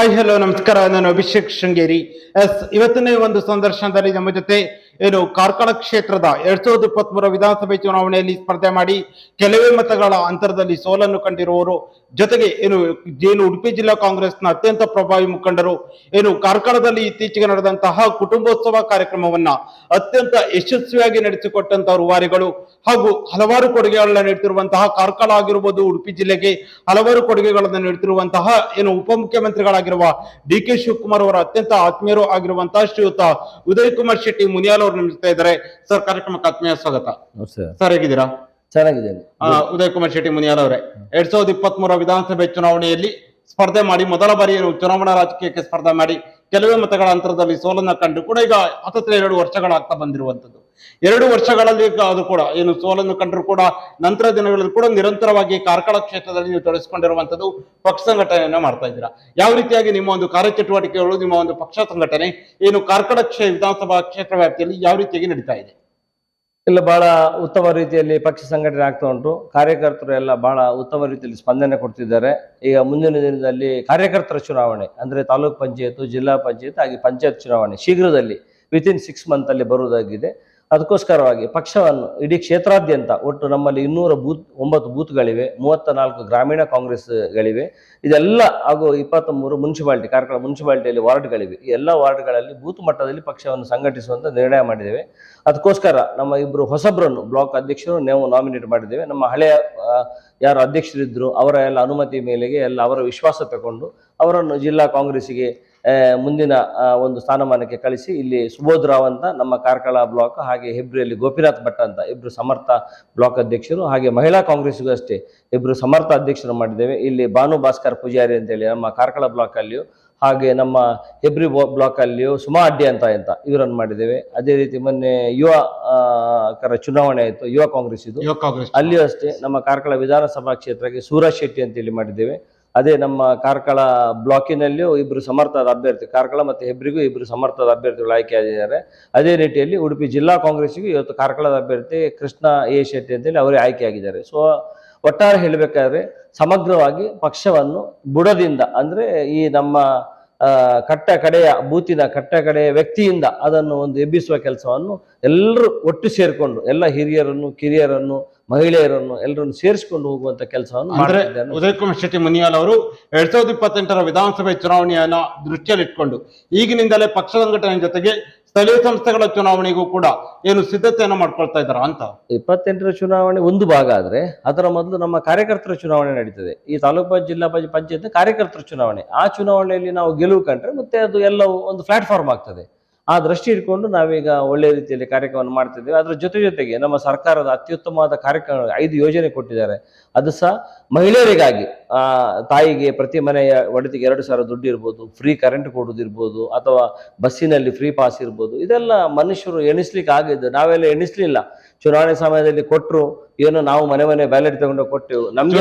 Hi hello ನಮಸ್ಕಾರ. ನಾನು Abhishek Sringeri. S ಇವತ್ತಿನ ಒಂದು ಸಂದರ್ಶನದಲ್ಲಿ ನಮ್ಮ ಜೊತೆ ಏನು ಕಾರ್ಕಳ ಕ್ಷೇತ್ರದ ಎರಡ್ ಸಾವಿರದ ಇಪ್ಪತ್ತ್ ವಿಧಾನಸಭೆ ಚುನಾವಣೆಯಲ್ಲಿ ಸ್ಪರ್ಧೆ ಮಾಡಿ ಕೆಲವೇ ಮತಗಳ ಅಂತರದಲ್ಲಿ ಸೋಲನ್ನು ಕಂಡಿರುವವರು, ಜೊತೆಗೆ ಏನು ಏನು ಉಡುಪಿ ಜಿಲ್ಲಾ ಕಾಂಗ್ರೆಸ್ನ ಅತ್ಯಂತ ಪ್ರಭಾವಿ ಮುಖಂಡರು, ಏನು ಕಾರ್ಕಳದಲ್ಲಿ ಇತ್ತೀಚೆಗೆ ನಡೆದಂತಹ ಕುಟುಂಬೋತ್ಸವ ಕಾರ್ಯಕ್ರಮವನ್ನ ಅತ್ಯಂತ ಯಶಸ್ವಿಯಾಗಿ ನಡೆಸಿಕೊಟ್ಟಂತಹ ವಾರಿಗಳು ಹಾಗೂ ಹಲವಾರು ಕೊಡುಗೆಗಳನ್ನ ನೀಡುತ್ತಿರುವಂತಹ ಕಾರ್ಕಳ ಆಗಿರ್ಬೋದು, ಉಡುಪಿ ಜಿಲ್ಲೆಗೆ ಹಲವಾರು ಕೊಡುಗೆಗಳನ್ನು ನೀಡುತ್ತಿರುವಂತಹ ಏನು ಉಪಮುಖ್ಯಮಂತ್ರಿಗಳಾಗಿರುವ ಡಿ ಕೆ ಶಿವಕುಮಾರ್ ಅವರ ಅತ್ಯಂತ ಆತ್ಮೀಯರು ಆಗಿರುವಂತಹ ಶ್ರೀಯುತ ಉದಯ್ ಕುಮಾರ್ ಶೆಟ್ಟಿ ಮುನಿಯಾಲ್ ಅವರು ಇದ್ದಾರೆ ಸರ್ ಕಾರ್ಯಕ್ರಮಕ್ಕೆ ಆತ್ಮೀಯ ಸ್ವಾಗತ. ಸರ್. ಹೇಗಿದ್ದೀರಾ? ಚೆನ್ನಾಗಿದ್ದೇನೆ. ಆ, ಉದಯ್ ಕುಮಾರ್ ಶೆಟ್ಟಿ ಮುನಿಯಾಲ್ ಅವರೇ. ಎರಡ್ ಸಾವಿರದ ಇಪ್ಪತ್ತ್ ಮೂರ ವಿಧಾನಸಭೆ ಚುನಾವಣೆಯಲ್ಲಿ ಸ್ಪರ್ಧೆ ಮಾಡಿ ಮೊದಲ ಬಾರಿ ಚುನಾವಣಾ ರಾಜಕೀಯಕ್ಕೆ ಸ್ಪರ್ಧೆ ಮಾಡಿ ಕೆಲವೇ ಮತಗಳ ಅಂತರದಲ್ಲಿ ಸೋಲನ್ನ ಕಂಡು ಕೂಡ ಈಗ ಹತ್ತತ್ರ ಎರಡು ವರ್ಷಗಳಾಗ್ತಾ ಬಂದಿರುವಂತದ್ದು ಎರಡು ವರ್ಷಗಳಲ್ಲಿ ಅದು ಕೂಡ, ಏನು ಸೋಲನ್ನು ಕಂಡರೂ ಕೂಡ, ನಂತರ ದಿನಗಳಲ್ಲಿ ಕೂಡ ನಿರಂತರವಾಗಿ ಕಾರ್ಕಳ ಕ್ಷೇತ್ರದಲ್ಲಿ ನೀವು ತೊಡಗಿಸಿಕೊಂಡಿರುವಂತದ್ದು ಪಕ್ಷ ಸಂಘಟನೆಯನ್ನ ಮಾಡ್ತಾ ಇದ್ದೀರಾ. ಯಾವ ರೀತಿಯಾಗಿ ನಿಮ್ಮ ಒಂದು ಕಾರ್ಯಚಟುವಟಿಕೆಗಳು, ನಿಮ್ಮ ಒಂದು ಪಕ್ಷ ಸಂಘಟನೆ, ಏನು ಕಾರ್ಕಳ ಕ್ಷೇ ವಿಧಾನಸಭಾ ಕ್ಷೇತ್ರ ವ್ಯಾಪ್ತಿಯಲ್ಲಿ ಯಾವ ರೀತಿಯಾಗಿ ನಡೀತಾ ಇದೆ? ಇಲ್ಲ, ಬಹಳ ಉತ್ತಮ ರೀತಿಯಲ್ಲಿ ಪಕ್ಷ ಸಂಘಟನೆ ಆಗ್ತಾ ಉಂಟು. ಕಾರ್ಯಕರ್ತರು ಎಲ್ಲ ಬಹಳ ಉತ್ತಮ ರೀತಿಯಲ್ಲಿ ಸ್ಪಂದನೆ ಕೊಡ್ತಿದ್ದಾರೆ. ಈಗ ಮುಂದಿನ ದಿನದಲ್ಲಿ ಕಾರ್ಯಕರ್ತರ ಚುನಾವಣೆ, ಅಂದ್ರೆ ತಾಲೂಕ್ ಪಂಚಾಯತ್, ಜಿಲ್ಲಾ ಪಂಚಾಯತ್, ಹಾಗೆ ಪಂಚಾಯತ್ ಚುನಾವಣೆ ಶೀಘ್ರದಲ್ಲಿ ವಿತಿನ್ ಸಿಕ್ಸ್ ಮಂತ್ ಅಲ್ಲಿ ಬರುವುದಾಗಿದೆ. ಅದಕ್ಕೋಸ್ಕರವಾಗಿ ಪಕ್ಷವನ್ನು ಇಡೀ ಕ್ಷೇತ್ರಾದ್ಯಂತ ಒಟ್ಟು ನಮ್ಮಲ್ಲಿ ಇನ್ನೂರ ಬೂತ್ ಒಂಬತ್ತು ಬೂತ್ಗಳಿವೆ ಮೂವತ್ತ ನಾಲ್ಕು ಗ್ರಾಮೀಣ ಕಾಂಗ್ರೆಸ್ಗಳಿವೆ. ಇದೆಲ್ಲ ಹಾಗೂ ಇಪ್ಪತ್ತ ಮೂರು ಮುನ್ಸಿಪಾಲಿಟಿ ಕಾರ್ಕಳ ಮುನ್ಸಿಪಾಲಿಟಿಯಲ್ಲಿ ವಾರ್ಡ್ಗಳಿವೆ. ಈ ಎಲ್ಲ ವಾರ್ಡ್ಗಳಲ್ಲಿ ಬೂತ್ ಮಟ್ಟದಲ್ಲಿ ಪಕ್ಷವನ್ನು ಸಂಘಟಿಸುವಂತ ನಿರ್ಣಯ ಮಾಡಿದ್ದೇವೆ. ಅದಕ್ಕೋಸ್ಕರ ನಮ್ಮ ಇಬ್ಬರು ಹೊಸಬ್ರನ್ನು ಬ್ಲಾಕ್ ಅಧ್ಯಕ್ಷರು ನಾವು ನಾಮಿನೇಟ್ ಮಾಡಿದ್ದೇವೆ. ನಮ್ಮ ಹಳೆಯ ಯಾರು ಅಧ್ಯಕ್ಷರಿದ್ದರು ಅವರ ಎಲ್ಲ ಅನುಮತಿ ಮೇಲೆಗೆ ಎಲ್ಲ ಅವರ ವಿಶ್ವಾಸ ತಗೊಂಡು ಅವರನ್ನು ಜಿಲ್ಲಾ ಕಾಂಗ್ರೆಸ್ಸಿಗೆ ಆ, ಮುಂದಿನ ಒಂದು ಸ್ಥಾನಮಾನಕ್ಕೆ ಕಳಿಸಿ ಇಲ್ಲಿ ಸುಬೋಧ್ ರಾವ್ ಅಂತ ನಮ್ಮ ಕಾರ್ಕಳ ಬ್ಲಾಕ್ ಹಾಗೆ ಹೆಬ್ರಿಯಲ್ಲಿ ಗೋಪಿನಾಥ್ ಭಟ್ ಅಂತ ಇಬ್ರು ಸಮರ್ಥ ಬ್ಲಾಕ್ ಅಧ್ಯಕ್ಷರು ಹಾಗೆ ಮಹಿಳಾ ಕಾಂಗ್ರೆಸ್ಗೂ ಅಷ್ಟೇ ಇಬ್ರು ಸಮರ್ಥ ಅಧ್ಯಕ್ಷರು ಮಾಡಿದ್ದೇವೆ. ಇಲ್ಲಿ ಭಾನು ಭಾಸ್ಕರ್ ಪೂಜಾರಿ ಅಂತೇಳಿ ನಮ್ಮ ಕಾರ್ಕಳ ಬ್ಲಾಕ್ ಅಲ್ಲಿಯೂ ಹಾಗೆ ನಮ್ಮ ಹೆಬ್ರಿ ಬ್ಲಾಕ್ ಅಲ್ಲಿಯೂ ಸುಮಾ ಅಡ್ಡಿ ಅಂತ ಅಂತ ಇವರನ್ನು ಮಾಡಿದ್ದೇವೆ. ಅದೇ ರೀತಿ ಮೊನ್ನೆ ಯುವ ಕರ ಚುನಾವಣೆ ಆಯಿತು. ಯುವ ಕಾಂಗ್ರೆಸ್ ಇದು ಯುವ ಕಾಂಗ್ರೆಸ್. ಅಲ್ಲಿಯೂ ಅಷ್ಟೇ ನಮ್ಮ ಕಾರ್ಕಳ ವಿಧಾನಸಭಾ ಕ್ಷೇತ್ರಕ್ಕೆ ಸೂರಜ್ ಶೆಟ್ಟಿ ಅಂತೇಳಿ ಮಾಡಿದ್ದೇವೆ. ಅದೇ ನಮ್ಮ ಕಾರ್ಕಳ ಬ್ಲಾಕಿನಲ್ಲಿಯೂ ಇಬ್ಬರು ಸಮರ್ಥದ ಅಭ್ಯರ್ಥಿ, ಕಾರ್ಕಳ ಮತ್ತು ಹೆಬ್ರಿಗೂ ಇಬ್ಬರು ಸಮರ್ಥದ ಅಭ್ಯರ್ಥಿಗಳು ಆಯ್ಕೆಯಾಗಿದ್ದಾರೆ. ಅದೇ ರೀತಿಯಲ್ಲಿ ಉಡುಪಿ ಜಿಲ್ಲಾ ಕಾಂಗ್ರೆಸ್ಸಿಗೂ ಇವತ್ತು ಕಾರ್ಕಳದ ಅಭ್ಯರ್ಥಿ ಕೃಷ್ಣ ಎ ಶೆಟ್ಟಿ ಅಂತೇಳಿ ಅವರೇ ಆಯ್ಕೆಯಾಗಿದ್ದಾರೆ. ಸೊ ಒಟ್ಟಾರೆ ಹೇಳಬೇಕಾದ್ರೆ ಸಮಗ್ರವಾಗಿ ಪಕ್ಷವನ್ನು ಬುಡದಿಂದ ಅಂದರೆ ಈ ನಮ್ಮ ಕಟ್ಟ ಕಡೆಯ ಬೂತಿನ ಕಟ್ಟ ಕಡೆಯ ವ್ಯಕ್ತಿಯಿಂದ ಅದನ್ನು ಒಂದು ಎಬ್ಬಿಸುವ ಕೆಲಸವನ್ನು ಎಲ್ಲರೂ ಒಟ್ಟು ಸೇರಿಕೊಂಡು, ಎಲ್ಲ ಹಿರಿಯರನ್ನು, ಕಿರಿಯರನ್ನು ಮಹಿಳೆಯರನ್ನು ಎಲ್ಲರನ್ನು ಸೇರಿಸಿಕೊಂಡು ಹೋಗುವಂತ ಕೆಲಸವನ್ನು ಅಂದ್ರೆ ಉದಯಕುಮಾರ್ ಉದಯ್ ಕುಮಾರ್ ಶೆಟ್ಟಿ ಮುನಿಯಾಲ್ ಅವರು ಎರಡ್ ಸಾವಿರದ ಇಪ್ಪತ್ತೆಂಟರ ವಿಧಾನಸಭೆ ಚುನಾವಣೆಯನ್ನ ದೃಷ್ಟಿಯಲ್ಲಿಟ್ಕೊಂಡು ಈಗಿನಿಂದಲೇ ಪಕ್ಷ ಸಂಘಟನೆ ಜೊತೆಗೆ ಸ್ಥಳೀಯ ಸಂಸ್ಥೆಗಳ ಚುನಾವಣೆಗೂ ಕೂಡ ಏನು ಸಿದ್ಧತೆಯನ್ನ ಮಾಡ್ಕೊಳ್ತಾ ಇದ್ದಾರೆ ಅಂತ? ಇಪ್ಪತ್ತೆಂಟರ ಚುನಾವಣೆ ಒಂದು ಭಾಗ ಆದ್ರೆ ಅದರ ಮೊದಲು ನಮ್ಮ ಕಾರ್ಯಕರ್ತರ ಚುನಾವಣೆ ನಡೀತದೆ. ಈ ತಾಲೂಕು ಜಿಲ್ಲಾ ಪಂಚಾಯತ್ ಕಾರ್ಯಕರ್ತರ ಚುನಾವಣೆ. ಆ ಚುನಾವಣೆಯಲ್ಲಿ ನಾವು ಗೆಲುವು ಕಂಡ್ರೆ ಮತ್ತೆ ಅದು ಎಲ್ಲವೂ ಒಂದು ಪ್ಲಾಟ್ಫಾರ್ಮ್ ಆಗ್ತದೆ. ಆ ದೃಷ್ಟಿ ಇಟ್ಕೊಂಡು ನಾವೀಗ ಒಳ್ಳೆ ರೀತಿಯಲ್ಲಿ ಕಾರ್ಯಕ್ರಮವನ್ನು ಮಾಡ್ತಿದ್ದೇವೆ. ಅದರ ಜೊತೆ ಜೊತೆಗೆ ನಮ್ಮ ಸರ್ಕಾರದ ಅತ್ಯುತ್ತಮವಾದ ಕಾರ್ಯಕ್ರಮ ಐದು ಯೋಜನೆ ಕೊಟ್ಟಿದ್ದಾರೆ. ಅದು ಸಹ ಮಹಿಳೆಯರಿಗಾಗಿ ಆ ತಾಯಿಗೆ ಪ್ರತಿ ಮನೆಯ ಒಡತಿಗೆ ಎರಡು ಸಾವಿರ ದುಡ್ಡು ಇರ್ಬೋದು ಫ್ರೀ ಕರೆಂಟ್ ಕೊಡೋದಿರ್ಬೋದು ಅಥವಾ ಬಸ್ಸಿನಲ್ಲಿ ಫ್ರೀ ಪಾಸ್ ಇರ್ಬೋದು ಇದೆಲ್ಲ ಮನುಷ್ಯರು ಎಣಿಸ್ಲಿಕ್ಕೆ ಆಗಿದ್ದು ನಾವೆಲ್ಲ ಎಣಿಸ್ಲಿಲ್ಲ. ಚುನಾವಣೆ ಸಮಯದಲ್ಲಿ ಕೊಟ್ಟರು ಏನೋ ನಾವು ಮನೆ ಮನೆ ಬ್ಯಾಲೆಟ್ ತಗೊಂಡು ಕೊಟ್ಟೆವು. ನಮ್ಗೆ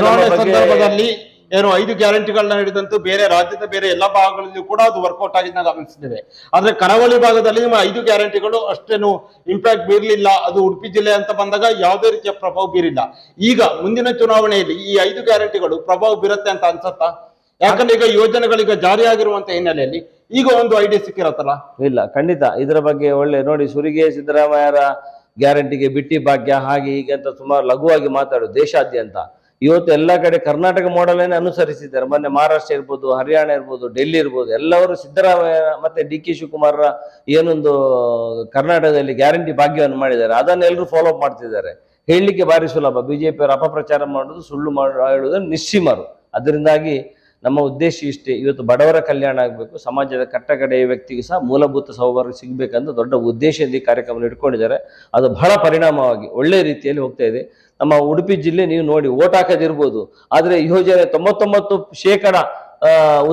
ಏನು ಐದು ಗ್ಯಾರಂಟಿಗಳನ್ನ ಹಿಡಿದಂತೂ ಬೇರೆ ರಾಜ್ಯದ ಬೇರೆ ಎಲ್ಲ ಭಾಗಗಳಲ್ಲಿಯೂ ಕೂಡ ಅದು ವರ್ಕೌಟ್ ಆಗಿದ್ದ ಗಮನಿಸಿದ್ದೇವೆ. ಆದ್ರೆ ಕರಾವಳಿ ಭಾಗದಲ್ಲಿ ನಿಮ್ಮ ಐದು ಗ್ಯಾರಂಟಿಗಳು ಅಷ್ಟೇನು ಇಂಪ್ಯಾಕ್ಟ್ ಬೀರಲಿಲ್ಲ. ಅದು ಉಡುಪಿ ಜಿಲ್ಲೆ ಅಂತ ಬಂದಾಗ ಯಾವುದೇ ರೀತಿಯ ಪ್ರಭಾವ ಬೀರಿಲ್ಲ. ಈಗ ಮುಂದಿನ ಚುನಾವಣೆಯಲ್ಲಿ ಈ ಐದು ಗ್ಯಾರಂಟಿಗಳು ಪ್ರಭಾವ ಬೀರುತ್ತೆ ಅಂತ ಅನ್ಸತ್ತಾ? ಯಾಕಂದ್ರೆ ಈಗ ಯೋಜನೆಗಳೀಗ ಜಾರಿಯಾಗಿರುವಂತ ಹಿನ್ನೆಲೆಯಲ್ಲಿ ಈಗ ಒಂದು ಐಡಿಯಾ ಸಿಕ್ಕಿರತ್ತಲ್ಲ? ಇಲ್ಲ, ಖಂಡಿತ. ಇದರ ಬಗ್ಗೆ ಒಳ್ಳೆ ನೋಡಿ ಸುರಿಗೆ ಸಿದ್ದರಾಮಯ್ಯರ ಗ್ಯಾರಂಟಿಗೆ ಬಿಟ್ಟಿ ಭಾಗ್ಯ ಹಾಗೆ ಹೀಗೆ ಅಂತ ಸುಮಾರು ಲಘುವಾಗಿ ಮಾತಾಡೋದು ದೇಶಾದ್ಯಂತ. ಇವತ್ತು ಎಲ್ಲ ಕಡೆ ಕರ್ನಾಟಕ ಮಾಡೆಲ್ ಅನುಸರಿಸಿದ್ದಾರೆ, ಮೊನ್ನೆ ಮಹಾರಾಷ್ಟ್ರ ಇರ್ಬೋದು, ಹರಿಯಾಣ ಇರ್ಬೋದು, ಡೆಲ್ಲಿ ಇರ್ಬೋದು ಎಲ್ಲವರು ಸಿದ್ದರಾಮಯ್ಯ ಮತ್ತೆ ಡಿ ಕೆ ಶಿವಕುಮಾರ್ ಏನೊಂದು ಕರ್ನಾಟಕದಲ್ಲಿ ಗ್ಯಾರಂಟಿ ಭಾಗ್ಯವನ್ನು ಮಾಡಿದ್ದಾರೆ. ಅದನ್ನು ಎಲ್ಲರೂ ಫಾಲೋ ಅಪ್ ಮಾಡ್ತಿದ್ದಾರೆ. ಹೇಳಲಿಕ್ಕೆ ಭಾರಿ ಸುಲಭ. ಬಿಜೆಪಿಯವರು ಅಪಪ್ರಚಾರ ಮಾಡೋದು, ಸುಳ್ಳು ಮಾಡಿ ಹೇಳುವುದು ನಿಸ್ಸೀಮರು. ಅದರಿಂದಾಗಿ ನಮ್ಮ ಉದ್ದೇಶ ಇಷ್ಟೇ. ಇವತ್ತು ಬಡವರ ಕಲ್ಯಾಣ ಆಗಬೇಕು, ಸಮಾಜದ ಕಟ್ಟಕಡೆಯ ವ್ಯಕ್ತಿಗೆ ಸಹ ಮೂಲಭೂತ ಸೌಭಾಗ್ಯ ಸಿಗಬೇಕಂತ ದೊಡ್ಡ ಉದ್ದೇಶದಿಂದ ಈ ಕಾರ್ಯಕ್ರಮ ಇಟ್ಕೊಂಡಿದ್ದಾರೆ. ಅದು ಬಹಳ ಪರಿಣಾಮವಾಗಿ ಒಳ್ಳೆ ರೀತಿಯಲ್ಲಿ ಹೋಗ್ತಾ ಇದೆ. ನಮ್ಮ ಉಡುಪಿ ಜಿಲ್ಲೆ ನೀವು ನೋಡಿ ಓಟ್ ಹಾಕದಿರ್ಬೋದು, ಆದರೆ ಯೋಜನೆ ತೊಂಬತ್ತೊಂಬತ್ತು ಶೇಕಡ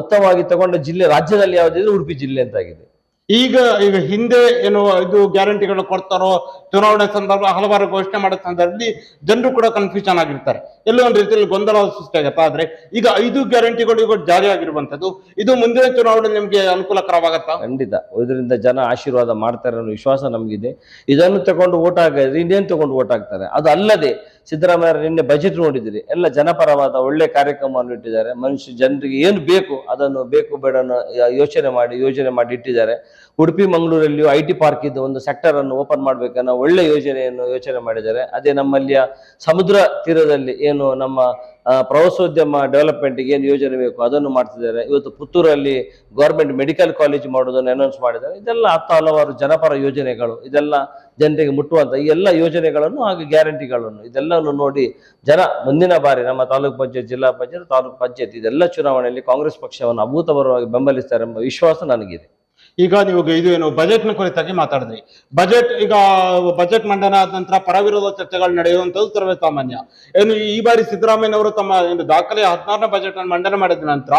ಉತ್ತಮವಾಗಿ ತಗೊಂಡ ಜಿಲ್ಲೆ ರಾಜ್ಯದಲ್ಲಿ ಯಾವುದಿದೆ ಉಡುಪಿ ಜಿಲ್ಲೆ ಅಂತಾಗಿದೆ. ಈಗ ಈಗ ಹಿಂದೆ ಏನು ಇದು ಗ್ಯಾರಂಟಿಗಳು ಕೊಡ್ತಾರೋ, ಚುನಾವಣೆ ಸಂದರ್ಭ ಹಲವಾರು ಘೋಷಣೆ ಮಾಡೋ ಸಂದರ್ಭದಲ್ಲಿ ಜನರು ಕೂಡ ಕನ್ಫ್ಯೂಷನ್ ಆಗಿರ್ತಾರೆ. ಎಲ್ಲೋ ಒಂದು ರೀತಿಯಲ್ಲಿ ಗೊಂದಲ ಸೃಷ್ಟಿಯಾಗತ್ತೆ ಆದ್ರೆ ಈಗ ಐದು ಗ್ಯಾರಂಟಿಗಳು ಈಗ ಜಾರಿ ಆಗಿರುವಂತದ್ದು ಇದು ಮುಂದಿನ ಚುನಾವಣೆ ನಿಮ್ಗೆ ಅನುಕೂಲಕರವಾಗತ್ತಾ? ಖಂಡಿತ. ಇದರಿಂದ ಜನ ಆಶೀರ್ವಾದ ಮಾಡ್ತಾರೆ ಅನ್ನೋ ವಿಶ್ವಾಸ ನಮಗಿದೆ. ಇದನ್ನು ತಗೊಂಡು ಓಟ್ ಹಾಕಿದ್ರೆ ಇನ್ನೇನು ತಗೊಂಡು ಓಟ್ ಹಾಕ್ತಾರೆ? ಅದು ಅಲ್ಲದೆ ಸಿದ್ದರಾಮಯ್ಯ ನಿನ್ನೆ ಬಜೆಟ್ ನೋಡಿದಿರಿ. ಎಲ್ಲ ಜನಪರವಾದ ಒಳ್ಳೆ ಕಾರ್ಯಕ್ರಮವನ್ನು ಇಟ್ಟಿದ್ದಾರೆ. ಮನುಷ್ಯ ಜನರಿಗೆ ಏನು ಬೇಕು ಅದನ್ನು ಬೇಕು ಬೇಡ ಯೋಚನೆ ಮಾಡಿ ಯೋಜನೆ ಮಾಡಿ ಇಟ್ಟಿದ್ದಾರೆ. ಉಡುಪಿ, ಮಂಗಳೂರಲ್ಲಿಯೂ ಐ ಟಿ ಪಾರ್ಕ್ ಇದ್ದು ಒಂದು ಸೆಕ್ಟರ್ ಅನ್ನು ಓಪನ್ ಮಾಡ್ಬೇಕನ್ನೋ ಒಳ್ಳೆ ಯೋಜನೆಯನ್ನು ಯೋಚನೆ ಮಾಡಿದ್ದಾರೆ. ಅದೇ ನಮ್ಮಲ್ಲಿಯ ಸಮುದ್ರ ತೀರದಲ್ಲಿ ಏನು ನಮ್ಮ ಪ್ರವಾಸೋದ್ಯಮ ಡೆವಲಪ್ಮೆಂಟ್ಗೆ ಏನು ಯೋಜನೆ ಬೇಕು ಅದನ್ನು ಮಾಡ್ತಿದ್ದಾರೆ. ಇವತ್ತು ಪುತ್ತೂರಲ್ಲಿ ಗೌರ್ಮೆಂಟ್ ಮೆಡಿಕಲ್ ಕಾಲೇಜ್ ಮಾಡೋದನ್ನು ಅನೌನ್ಸ್ ಮಾಡಿದ್ದಾರೆ. ಇದೆಲ್ಲ ಹತ್ತು ಹಲವಾರು ಜನಪರ ಯೋಜನೆಗಳು. ಇದೆಲ್ಲ ಜನರಿಗೆ ಮುಟ್ಟುವಂಥ ಈ ಎಲ್ಲ ಯೋಜನೆಗಳನ್ನು ಹಾಗೂ ಗ್ಯಾರಂಟಿಗಳನ್ನು ಇದೆಲ್ಲವನ್ನು ನೋಡಿ ಜನ ಮುಂದಿನ ಬಾರಿ ನಮ್ಮ ತಾಲೂಕು ಪಂಚಾಯತ್, ಜಿಲ್ಲಾ ಪಂಚಾಯತ್, ತಾಲೂಕು ಪಂಚಾಯತ್ ಇದೆಲ್ಲ ಚುನಾವಣೆಯಲ್ಲಿ ಕಾಂಗ್ರೆಸ್ ಪಕ್ಷವನ್ನು ಅಭೂತಪೂರ್ವವಾಗಿ ಬೆಂಬಲಿಸ್ತಾರೆ ಎಂಬ ವಿಶ್ವಾಸ ನನಗಿದೆ. ಈಗ ನೀವು ಇದು ಏನು ಬಜೆಟ್ನ ಕುರಿತಾಗಿ ಮಾತಾಡಿದ್ರಿ. ಬಜೆಟ್ ಈಗ ಬಜೆಟ್ ಮಂಡನೆ ಆದ ನಂತರ ಪರವಿರೋಧ ಚರ್ಚೆಗಳು ನಡೆಯುವಂತದ್ದು ಸರ್ವೇ ಸಾಮಾನ್ಯ ಏನು ಈ ಬಾರಿ ಸಿದ್ದರಾಮಯ್ಯನವರು ತಮ್ಮ ಏನು ದಾಖಲೆ ಹದಿನಾರನೇ ಬಜೆಟ್ ಅನ್ನು ಮಂಡನೆ ಮಾಡಿದ ನಂತರ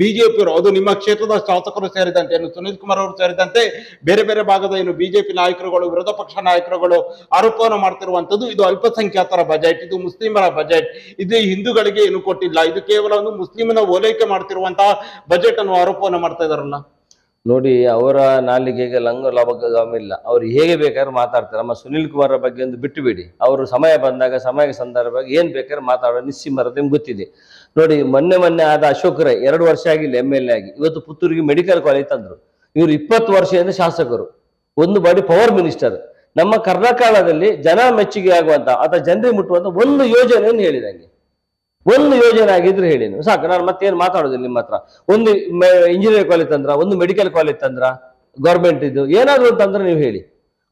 ಬಿಜೆಪಿಯವರು, ಅದು ನಿಮ್ಮ ಕ್ಷೇತ್ರದ ಶಾಸಕರು ಸೇರಿದಂತೆ ಏನು ಸುನೀಲ್ ಕುಮಾರ್ ಅವರು ಸೇರಿದಂತೆ ಬೇರೆ ಬೇರೆ ಭಾಗದ ಏನು ಬಿಜೆಪಿ ನಾಯಕರುಗಳು, ವಿರೋಧ ಪಕ್ಷ ನಾಯಕರುಗಳು ಆರೋಪವನ್ನು ಮಾಡ್ತಿರುವಂತದ್ದು ಇದು ಅಲ್ಪಸಂಖ್ಯಾತರ ಬಜೆಟ್ ಇದು ಮುಸ್ಲಿಮರ ಬಜೆಟ್ ಇದು ಹಿಂದೂಗಳಿಗೆ ಏನು ಕೊಟ್ಟಿಲ್ಲ. ಇದು ಕೇವಲ ಒಂದು ಮುಸ್ಲಿಮನ ಓಲೈಕೆ ಮಾಡ್ತಿರುವಂತಹ ಬಜೆಟ್ ಅನ್ನು ಆರೋಪವನ್ನು ಮಾಡ್ತಾ ಇದಾರಲ್ಲ ನೋಡಿ, ಅವರ ನಾಲಿಗೆಗೆ ಲಂಗ ಲಬಗಮ್ ಇಲ್ಲ. ಅವ್ರು ಹೇಗೆ ಬೇಕಾದ್ರೆ ಮಾತಾಡ್ತಾರೆ. ನಮ್ಮ ಸುನಿಲ್ ಕುಮಾರ್ ಬಗ್ಗೆ ಒಂದು ಬಿಟ್ಟು ಬಿಡಿ ಅವರು ಸಮಯ ಬಂದಾಗ ಸಮಯ ಸಂದರ್ಭವಾಗಿ ಏನು ಬೇಕಾದ್ರೆ ಮಾತಾಡೋ ನಿಸ್ಸಿಮರತೆ ನಿಮ್ಗೆ ಗೊತ್ತಿದೆ. ನೋಡಿ, ಮೊನ್ನೆ ಮೊನ್ನೆ ಆದ ಅಶೋಕ್ ರೈ, ಎರಡು ವರ್ಷ ಆಗಿಲ್ಲ ಎಂ ಎಲ್ ಎ ಆಗಿ. ಇವತ್ತು ಪುತ್ತೂರಿಗೆ ಮೆಡಿಕಲ್ ಕಾಲೇಜ್ ತಂದ್ರು. ಇವರು ಇಪ್ಪತ್ತು ವರ್ಷದಿಂದ ಶಾಸಕರು. ಒಂದು ಬಾಡಿ ಪವರ್ ಮಿನಿಸ್ಟರ್ ನಮ್ಮ ಕರ್ನಾಟಕದಲ್ಲಿ ಜನ ಮೆಚ್ಚುಗೆ ಆಗುವಂತ ಅಥವಾ ಜನರಿಗೆ ಮುಟ್ಟುವಂತ ಒಂದು ಯೋಜನೆಯನ್ನು ಹೇಳಿದಂಗೆ. ಒಂದು ಯೋಜನೆ ಆಗಿದ್ರೆ ಹೇಳಿ ನೀವು. ಸಾಕು, ನಾನು ಮತ್ತೇನು ಮಾತಾಡೋದಿಲ್ಲ ನಿಮ್ಮ ಹತ್ರ. ಒಂದು ಇಂಜಿನಿಯರ್ ಕಾಲೇಜ್ ತಂದ್ರ, ಒಂದು ಮೆಡಿಕಲ್ ಕಾಲೇಜ್ ತಂದ್ರ ಗೌರ್ಮೆಂಟ್ ಇದು, ಏನಾದ್ರು ಅಂತಂದ್ರೆ ನೀವು ಹೇಳಿ.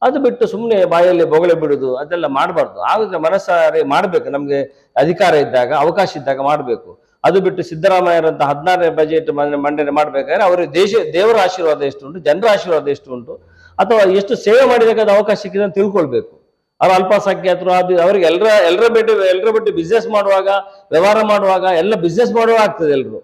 ಅದು ಬಿಟ್ಟು ಸುಮ್ಮನೆ ಬಾಯಲ್ಲಿ ಬೊಗಳೆ ಬಿಡುದು, ಅದೆಲ್ಲ ಮಾಡಬಾರ್ದು. ಆಗುತ್ತೆ ಮನಸ್ಸಾರೆ ಮಾಡ್ಬೇಕು, ನಮ್ಗೆ ಅಧಿಕಾರ ಇದ್ದಾಗ, ಅವಕಾಶ ಇದ್ದಾಗ ಮಾಡಬೇಕು. ಅದು ಬಿಟ್ಟು ಸಿದ್ದರಾಮಯ್ಯರಂತ ಹದಿನಾರನೇ ಬಜೆಟ್ ಮಂಡನೆ ಮಾಡ್ಬೇಕಾದ್ರೆ ಅವರಿಗೆ ದೇಶ, ದೇವರ ಆಶೀರ್ವಾದ ಎಷ್ಟು ಉಂಟು ಜನರ ಆಶೀರ್ವಾದ ಎಷ್ಟು ಉಂಟು ಅಥವಾ ಎಷ್ಟು ಸೇವೆ ಮಾಡಿದಾಗ ಅವಕಾಶ ಸಿಕ್ಕಿದೆ ಅಂತ ತಿಳ್ಕೊಳ್ಬೇಕು. ಅವ್ರು ಅಲ್ಪಸಂಖ್ಯಾತರು ಅದು ಅವ್ರಿಗೆ ಎಲ್ಲರ ಎಲ್ಲರ ಬಿಟ್ಟು ಎಲ್ಲರ ಬಿಟ್ಟು ಬಿಸ್ನೆಸ್ ಮಾಡುವಾಗ, ವ್ಯವಹಾರ ಮಾಡುವಾಗ ಎಲ್ಲ ಬಿಸ್ನೆಸ್ ಮಾಡುವಾಗ ಆಗ್ತದೆ ಎಲ್ಲರೂ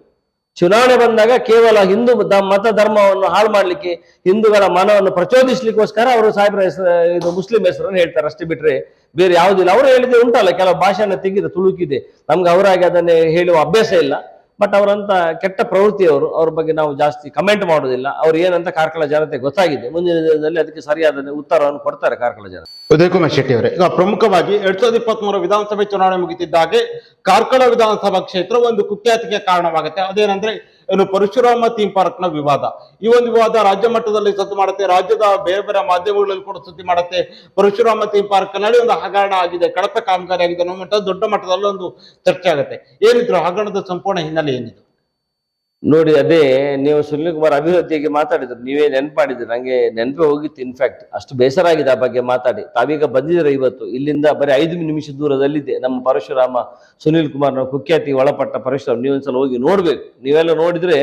ಚುನಾವಣೆ ಬಂದಾಗ ಕೇವಲ ಹಿಂದೂ ಮತ ಧರ್ಮವನ್ನು ಹಾಳು ಮಾಡ್ಲಿಕ್ಕೆ ಹಿಂದೂಗಳ ಮನವನ್ನು ಪ್ರಚೋದಿಸ್ಲಿಕ್ಕೋಸ್ಕರ ಅವರು ಸಾಹೇಬ್ರ ಹೆಸರು ಇದು ಮುಸ್ಲಿಂ ಹೆಸರನ್ನು ಹೇಳ್ತಾರೆ ಅಷ್ಟೇ ಬಿಟ್ರೆ ಬೇರೆ ಯಾವುದಿಲ್ಲ. ಅವರು ಹೇಳಿದ್ರೆ ಉಂಟಲ್ಲ, ಕೆಲವು ಭಾಷೆನ ತೆಗೆದು ತುಳುಕಿದೆ. ನಮ್ಗೆ ಅವರಾಗಿ ಅದನ್ನೇ ಹೇಳುವ ಅಭ್ಯಾಸ ಇಲ್ಲ. ಬಟ್ ಅವರಂತ ಕೆಟ್ಟ ಪ್ರವೃತ್ತಿಯವರು, ಅವ್ರ ಬಗ್ಗೆ ನಾವು ಜಾಸ್ತಿ ಕಮೆಂಟ್ ಮಾಡೋದಿಲ್ಲ ಅವ್ರು ಏನಂತ ಕಾರ್ಕಳ ಜನತೆ ಗೊತ್ತಾಗಿದೆ. ಮುಂದಿನ ದಿನದಲ್ಲಿ ಅದಕ್ಕೆ ಸರಿಯಾದ ಉತ್ತರವನ್ನು ಕೊಡ್ತಾರೆ ಕಾರ್ಕಳ ಜನ ಉದಯ್ ಕುಮಾರ್ ಶೆಟ್ಟಿ ಅವರೇ, ಈಗ ಪ್ರಮುಖವಾಗಿ ಎರಡ್ ಸಾವಿರದ ಇಪ್ಪತ್ತ್ ಮೂರು ವಿಧಾನಸಭೆ ಚುನಾವಣೆ ಮುಗಿತಿದ್ದಾಗೆ ಕಾರ್ಕಳ ವಿಧಾನಸಭಾ ಕ್ಷೇತ್ರ ಒಂದು ಕುಖ್ಯಾತಿಗೆ ಕಾರಣವಾಗುತ್ತೆ. ಅದೇನಂದ್ರೆ ಏನು ಪರಶುರಾಮ ಥೀಮ್ ಪಾರ್ಕ್ನ ವಿವಾದ. ಈ ಒಂದು ವಿವಾದ ರಾಜ್ಯ ಮಟ್ಟದಲ್ಲಿ ಸದ್ದು ಮಾಡುತ್ತೆ, ರಾಜ್ಯದ ಬೇರೆ ಬೇರೆ ಮಾಧ್ಯಮಗಳಲ್ಲಿ ಕೂಡ ಸುದ್ದಿ ಮಾಡುತ್ತೆ. ಪರಶುರಾಮ ಥೀಮ್ ಪಾರ್ಕ್ನಲ್ಲಿ ಒಂದು ಹಗರಣ ಆಗಿದೆ, ಕಳಪೆ ಕಾಮಗಾರಿ ಆಗಿದೆ ಅನ್ನೋ ಮಟ್ಟ ದೊಡ್ಡ ಮಟ್ಟದಲ್ಲಿ ಒಂದು ಚರ್ಚೆ ಆಗುತ್ತೆ. ಏನಿದ್ರು ಹಗರಣದ ಸಂಪೂರ್ಣ ಹಿನ್ನೆಲೆ ಏನಿದೆ? ನೋಡಿ, ಅದೇ ನೀವು ಸುನಿಲ್ ಕುಮಾರ್ ಅಭಿವೃದ್ಧಿಗೆ ಮಾತಾಡಿದ್ರು. ನೀವೇ ನೆನ್ಪು ಮಾಡಿದ್ರಿ ನಂಗೆ ನೆನಪೇ ಹೋಗಿತ್ತು ಇನ್ಫ್ಯಾಕ್ಟ್ ಅಷ್ಟು ಬೇಸರ ಆಗಿದೆ ಆ ಬಗ್ಗೆ ಮಾತಾಡಿ. ತಾವೀಗ ಬಂದಿದ್ರೆ ಇವತ್ತು? ಇಲ್ಲಿಂದ ಬರೀ ಐದು ನಿಮಿಷ ದೂರದಲ್ಲಿದೆ ನಮ್ಮ ಪರಶುರಾಮ, ಸುನಿಲ್ ನಾವು ಕುಖ್ಯಾತಿ ಒಳಪಟ್ಟ ಪರಶುರಾಮ್ ನೀವೊಂದ್ಸಲ ಹೋಗಿ ನೋಡ್ಬೇಕು. ನೀವೆಲ್ಲ ನೋಡಿದ್ರೆ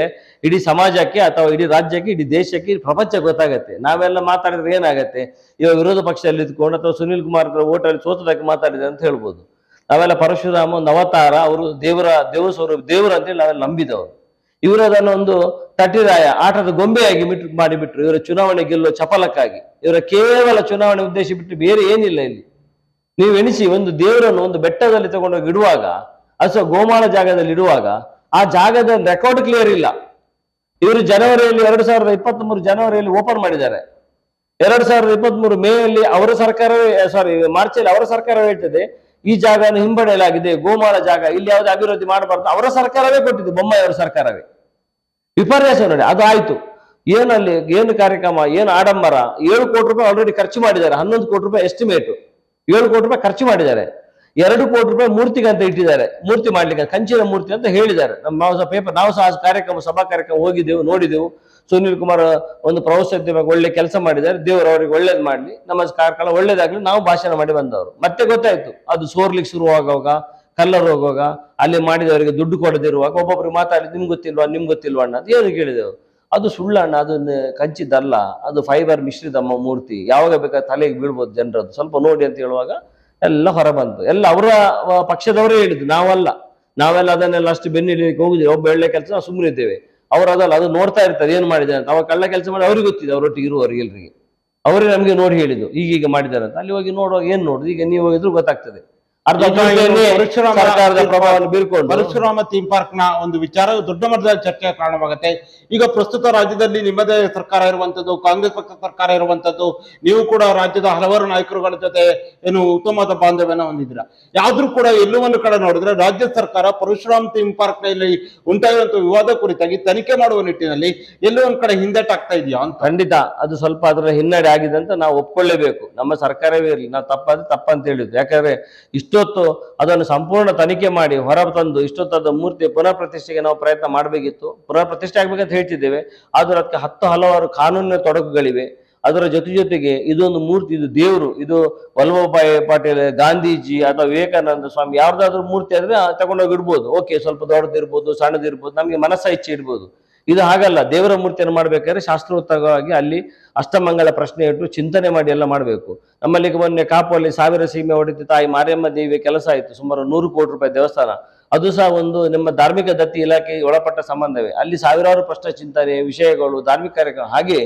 ಇಡೀ ಸಮಾಜಕ್ಕೆ ಅಥವಾ ಇಡೀ ರಾಜ್ಯಕ್ಕೆ, ಇಡೀ ದೇಶಕ್ಕೆ ಪ್ರಪಂಚ ಗೊತ್ತಾಗತ್ತೆ. ನಾವೆಲ್ಲ ಮಾತಾಡಿದ್ರೆ ಏನಾಗತ್ತೆ? ಇವಾಗ ವಿರೋಧ ಪಕ್ಷದಲ್ಲಿ ಇದ್ಕೊಂಡು ಅಥವಾ ಸುನಿಲ್ ಕುಮಾರ್ ಹತ್ರ ಓಟಲ್ಲಿ ಸೋತದಕ್ಕೆ ಮಾತಾಡಿದೆ ಅಂತ ಹೇಳ್ಬೋದು. ನಾವೆಲ್ಲ ಪರಶುರಾಮ ಒಂದು ಅವತಾರ ಅವರು ದೇವರ ದೇವ ಸ್ವರೂಪ ದೇವರು ಅಂತೇಳಿ ನಾವೆಲ್ಲ ನಂಬಿದವರು. ಇವರು ಅದನ್ನು ಒಂದು ತಟಿರಾಯ ಆಟದ ಗೊಂಬೆಯಾಗಿ ಬಿಟ್ಟು ಮಾಡಿಬಿಟ್ರು. ಇವರ ಚುನಾವಣೆ ಗೆಲ್ಲುವ ಚಪಲಕ್ಕಾಗಿ. ಇವರ ಕೇವಲ ಚುನಾವಣೆ ಉದ್ದೇಶ ಬಿಟ್ಟು ಬೇರೆ ಏನಿಲ್ಲ ಇಲ್ಲಿ. ನೀವು ಎಣಿಸಿ ಒಂದು ದೇವರನ್ನು ಒಂದು ಬೆಟ್ಟದಲ್ಲಿ ತಗೊಂಡೋಗಿ ಇಡುವಾಗ, ಅಥವಾ ಗೋಮಾಳ ಜಾಗದಲ್ಲಿ ಇಡುವಾಗ, ಆ ಜಾಗದ ರೆಕಾರ್ಡ್ ಕ್ಲಿಯರ್ ಇಲ್ಲ. ಇವರು ಜನವರಿಯಲ್ಲಿ ಎರಡು ಸಾವಿರದ ಇಪ್ಪತ್ತ್ ಮೂರು ಜನವರಿಯಲ್ಲಿ ಓಪನ್ ಮಾಡಿದ್ದಾರೆ. ಎರಡು ಸಾವಿರದ ಇಪ್ಪತ್ತ್ ಮೂರು ಮೇ ಅಲ್ಲಿ ಅವರ ಸರ್ಕಾರವೇ ಸಾರಿ ಮಾರ್ಚ್ ಅಲ್ಲಿ ಅವರ ಸರ್ಕಾರ ಹೇಳ್ತದೆ, ಈ ಜಾಗವನ್ನು ಹಿಂಬಡೆಯಲಾಗಿದೆ ಗೋಮಾಳ ಜಾಗ, ಇಲ್ಲಿ ಯಾವುದೇ ಅಭಿವೃದ್ಧಿ ಮಾಡಬಾರ್ದು. ಅವರ ಸರ್ಕಾರವೇ ಕೊಟ್ಟಿದ್ದು ಬೊಮ್ಮಾಯಿ ಅವರ ಸರ್ಕಾರವೇ. ವಿಪರ್ಯಾಸ ನೋಡಿ, ಅದು ಆಯ್ತು. ಏನಲ್ಲಿ, ಏನು ಕಾರ್ಯಕ್ರಮ, ಏನು ಆಡಂಬರ, ಏಳು ಕೋಟಿ ರೂಪಾಯಿ ಆಲ್ರೆಡಿ ಖರ್ಚು ಮಾಡಿದ್ದಾರೆ, ಹನ್ನೊಂದು ಕೋಟಿ ರೂಪಾಯಿ ಎಸ್ಟಿಮೇಟ್ ಏಳು ಕೋಟಿ ರೂಪಾಯಿ ಖರ್ಚು ಮಾಡಿದ್ದಾರೆ. ಎರಡು ಕೋಟಿ ರೂಪಾಯಿ ಮೂರ್ತಿಗೆ ಅಂತ ಇಟ್ಟಿದ್ದಾರೆ. ಮೂರ್ತಿ ಮಾಡ್ಲಿಕ್ಕೆ, ಕಂಚಿನ ಮೂರ್ತಿ ಅಂತ ಹೇಳಿದ್ದಾರೆ. ನಮ್ಮ ಪೇಪರ್ ನಾವು ಸಹ ಕಾರ್ಯಕ್ರಮ, ಸಭಾ ಕಾರ್ಯಕ್ರಮ ಹೋಗಿದ್ದೆವು ನೋಡಿದೆವು ಸುನೀಲ್ ಕುಮಾರ್ ಒಂದು ಪ್ರವಾಸೋದ್ಯಮ ಒಳ್ಳೆ ಕೆಲಸ ಮಾಡಿದ್ದಾರೆ. ದೇವರು ಅವರಿಗೆ ಒಳ್ಳೇದು ಮಾಡಲಿ. ನಮ್ಮ ಕಾರ್ಯಕ್ರಮ ಒಳ್ಳೇದಾಗ್ಲಿ, ನಾವು ಭಾಷಣ ಮಾಡಿ ಬಂದವರು. ಮತ್ತೆ ಗೊತ್ತಾಯ್ತು, ಅದು ಸೋರ್ಲಿಕ್ಕೆ ಶುರುವಾಗುವಾಗ ಕಲ್ಲರ್ ಹೋಗುವಾಗ, ಅಲ್ಲಿ ಮಾಡಿದವರಿಗೆ ದುಡ್ಡು ಕೊಡದಿರುವಾಗ ಒಬ್ಬೊಬ್ರಿಗೆ ಮಾತಾಡಿ, ನಿಮ್ಗೆ ಗೊತ್ತಿಲ್ವಾ ನಿಮ್ಗೆ ಗೊತ್ತಿಲ್ವಾ ಅಣ್ಣ ಅದು ಏನು ಕೇಳಿದೆವು. ಅದು ಸುಳ್ಳಣ್ಣ, ಅದು ಕಂಚಿದ್ದಲ್ಲ, ಅದು ಫೈಬರ್ ಮಿಶ್ರಿತ ಮೂರ್ತಿ. ಯಾವಾಗ ಬೇಕಾದ್ರೆ ತಲೆಗೆ ಬೀಳ್ಬೋದು ಜನರದ್ದು. ಸ್ವಲ್ಪ ನೋಡಿ ಅಂತ ಹೇಳುವಾಗ ಎಲ್ಲ ಹೊರ ಬಂತು ಎಲ್ಲ ಅವರ ಪಕ್ಷದವರೇ ಹೇಳಿದ್ದು. ನಾವಲ್ಲ. ನಾವೆಲ್ಲ ಅದನ್ನೆಲ್ಲ ಅಷ್ಟು ಬೆನ್ನಿಲಿಕ್ಕೆ ಹೋಗುದಿಲ್ಲ. ಒಬ್ಬ ಒಳ್ಳೆ ಕೆಲಸ, ನಾವು ಸುಮ್ಮನೆ ಇದ್ದೇವೆ. ಅವ್ರು ಅದಲ್ಲ, ಅದು ನೋಡ್ತಾ ಇರ್ತಾರೆ ಏನು ಮಾಡಿದ್ದಾರೆ ಅಂತ. ಅವಾಗ ಕಳ್ಳ ಕೆಲಸ ಮಾಡಿ ಅವ್ರಿಗೆ ಗೊತ್ತಿದೆ, ಅವರೊಟ್ಟಿಗೆ ಇರುವವರಿಗೆ ಅವರೇ ನಮಗೆ ನೋಡಿ ಹೇಳಿದ್ದು. ಈಗೀಗ ಮಾಡಿದ್ದಾರೆ ಅಂತ. ಅಲ್ಲಿ ಹೋಗಿ ನೋಡುವಾಗ ಏನು ನೋಡುದು? ಈಗ ನೀವು ಹೋಗಿದ್ರು ಗೊತ್ತಾಗ್ತದೆ. ಅರ್ಧ ಸರ್ಕಾರದ ಪ್ರಭಾವವನ್ನು ಬೀರ್ಕೊಂಡು. ಪರಶುರಾಮ ಥೀಮ್ ಪಾರ್ಕ್ನ ಒಂದು ವಿಚಾರ ದೊಡ್ಡ ಮಟ್ಟದ ಚರ್ಚೆಗೆ ಕಾರಣವಾಗುತ್ತೆ. ಈಗ ಪ್ರಸ್ತುತ ರಾಜ್ಯದಲ್ಲಿ ನಿಮ್ಮದೇ ಸರ್ಕಾರ ಇರುವಂತದ್ದು ಕಾಂಗ್ರೆಸ್ ಪಕ್ಷದ ಸರ್ಕಾರ ಇರುವಂತದ್ದು ನೀವು ಕೂಡ ರಾಜ್ಯದ ಹಲವಾರು ನಾಯಕರುಗಳ ಜೊತೆ ಏನು ಉತ್ತಮವಾದ ಬಾಂಧವ್ಯನ ಹೊಂದಿದ್ರ ಯಾವ್ದ್ರೂ ಕೂಡ ಎಲ್ಲೂ ಒಂದು ಕಡೆ ನೋಡಿದ್ರೆ ರಾಜ್ಯ ಸರ್ಕಾರ ಪರಶುರಾಮ್ ಥೀಮ್ ಪಾರ್ಕ್ನಲ್ಲಿ ಉಂಟಾಗಿರುವಂತಹ ವಿವಾದ ಕುರಿತಾಗಿ ತನಿಖೆ ಮಾಡುವ ನಿಟ್ಟಿನಲ್ಲಿ ಎಲ್ಲೋ ಒಂದ್ ಕಡೆ ಹಿಂದೆಟಾಗ್ತಾ ಇದೆಯಾ ಅಂತ? ಖಂಡಿತ. ಅದು ಸ್ವಲ್ಪ ಅದರ ಹಿನ್ನಡೆ ಆಗಿದೆ ಅಂತ ನಾವು ಒಪ್ಕೊಳ್ಳೇಬೇಕು. ನಮ್ಮ ಸರ್ಕಾರವೇ ಇರಲಿ. ನಾವು ತಪ್ಪಾದ್ರೆ ತಪ್ಪಂತ ಹೇಳಿದ್ರು ಯಾಕಂದ್ರೆ ಇಷ್ಟೊತ್ತು ಅದನ್ನು ಸಂಪೂರ್ಣ ತನಿಖೆ ಮಾಡಿ ಹೊರ ತಂದು ಇಷ್ಟೊತ್ತು ಅದು ಮೂರ್ತಿ ಪುನಃ ಪ್ರತಿಷ್ಠೆಗೆ ನಾವು ಪ್ರಯತ್ನ ಮಾಡಬೇಕಿತ್ತು. ಪುನಃ ಪ್ರತಿಷ್ಠೆ ಆಗ್ಬೇಕಂತ ಹೇಳ್ತಿದ್ದೇವೆ. ಆದ್ರೆ ಅದಕ್ಕೆ ಹತ್ತು ಹಲವಾರು ಕಾನೂನಿನ ತೊಡಕುಗಳಿವೆ. ಅದರ ಜೊತೆ ಜೊತೆಗೆ ಇದೊಂದು ಮೂರ್ತಿ, ಇದು ದೇವರು, ಇದು ವಲ್ಲಭಭಾಯಿ ಪಾಟೀಲ್, ಗಾಂಧೀಜಿ ಅಥವಾ ವಿವೇಕಾನಂದ ಸ್ವಾಮಿ ಯಾವ್ದಾದ್ರು ಮೂರ್ತಿ ಆದ್ರೆ ತಗೊಂಡೋಗಿ ಇಡ್ಬೋದು. ಓಕೆ, ಸ್ವಲ್ಪ ದೊಡ್ಡದಿರ್ಬೋದು ಸಣ್ಣದಿರ್ಬೋದು ನಮಗೆ ಮನಸ್ಸ ಇಚ್ಛೆ ಇರ್ಬೋದು. ಇದು ಹಾಗಲ್ಲ. ದೇವರ ಮೂರ್ತಿಯನ್ನು ಮಾಡ್ಬೇಕಾದ್ರೆ ಶಾಸ್ತ್ರೋತ್ತರವಾಗಿ ಅಲ್ಲಿ ಅಷ್ಟಮಂಗಳ ಪ್ರಶ್ನೆ ಇಟ್ಟು ಚಿಂತನೆ ಮಾಡಿ ಎಲ್ಲ ಮಾಡಬೇಕು. ನಮ್ಮಲ್ಲಿ ಮೊನ್ನೆ ಕಾಪುವಲ್ಲಿ ಸಾವಿರ ಸೀಮೆ ಹೊಡೆದ ತಾಯಿ ಮಾರಿಯಮ್ಮ ದೇವಿಯ ಕೆಲಸ ಆಯಿತು, ಸುಮಾರು ನೂರು ಕೋಟಿ ರೂಪಾಯಿ ದೇವಸ್ಥಾನ. ಅದು ಸಹ ಒಂದು ನಮ್ಮ ಧಾರ್ಮಿಕ ದತ್ತಿ ಇಲಾಖೆಗೆ ಒಳಪಟ್ಟ ಸಂಬಂಧವೇ. ಅಲ್ಲಿ ಸಾವಿರಾರು ಪ್ರಶ್ನೆ ಚಿಂತನೆ, ವಿಷಯಗಳು, ಧಾರ್ಮಿಕ ಕಾರ್ಯಕ್ರಮ. ಹಾಗೆ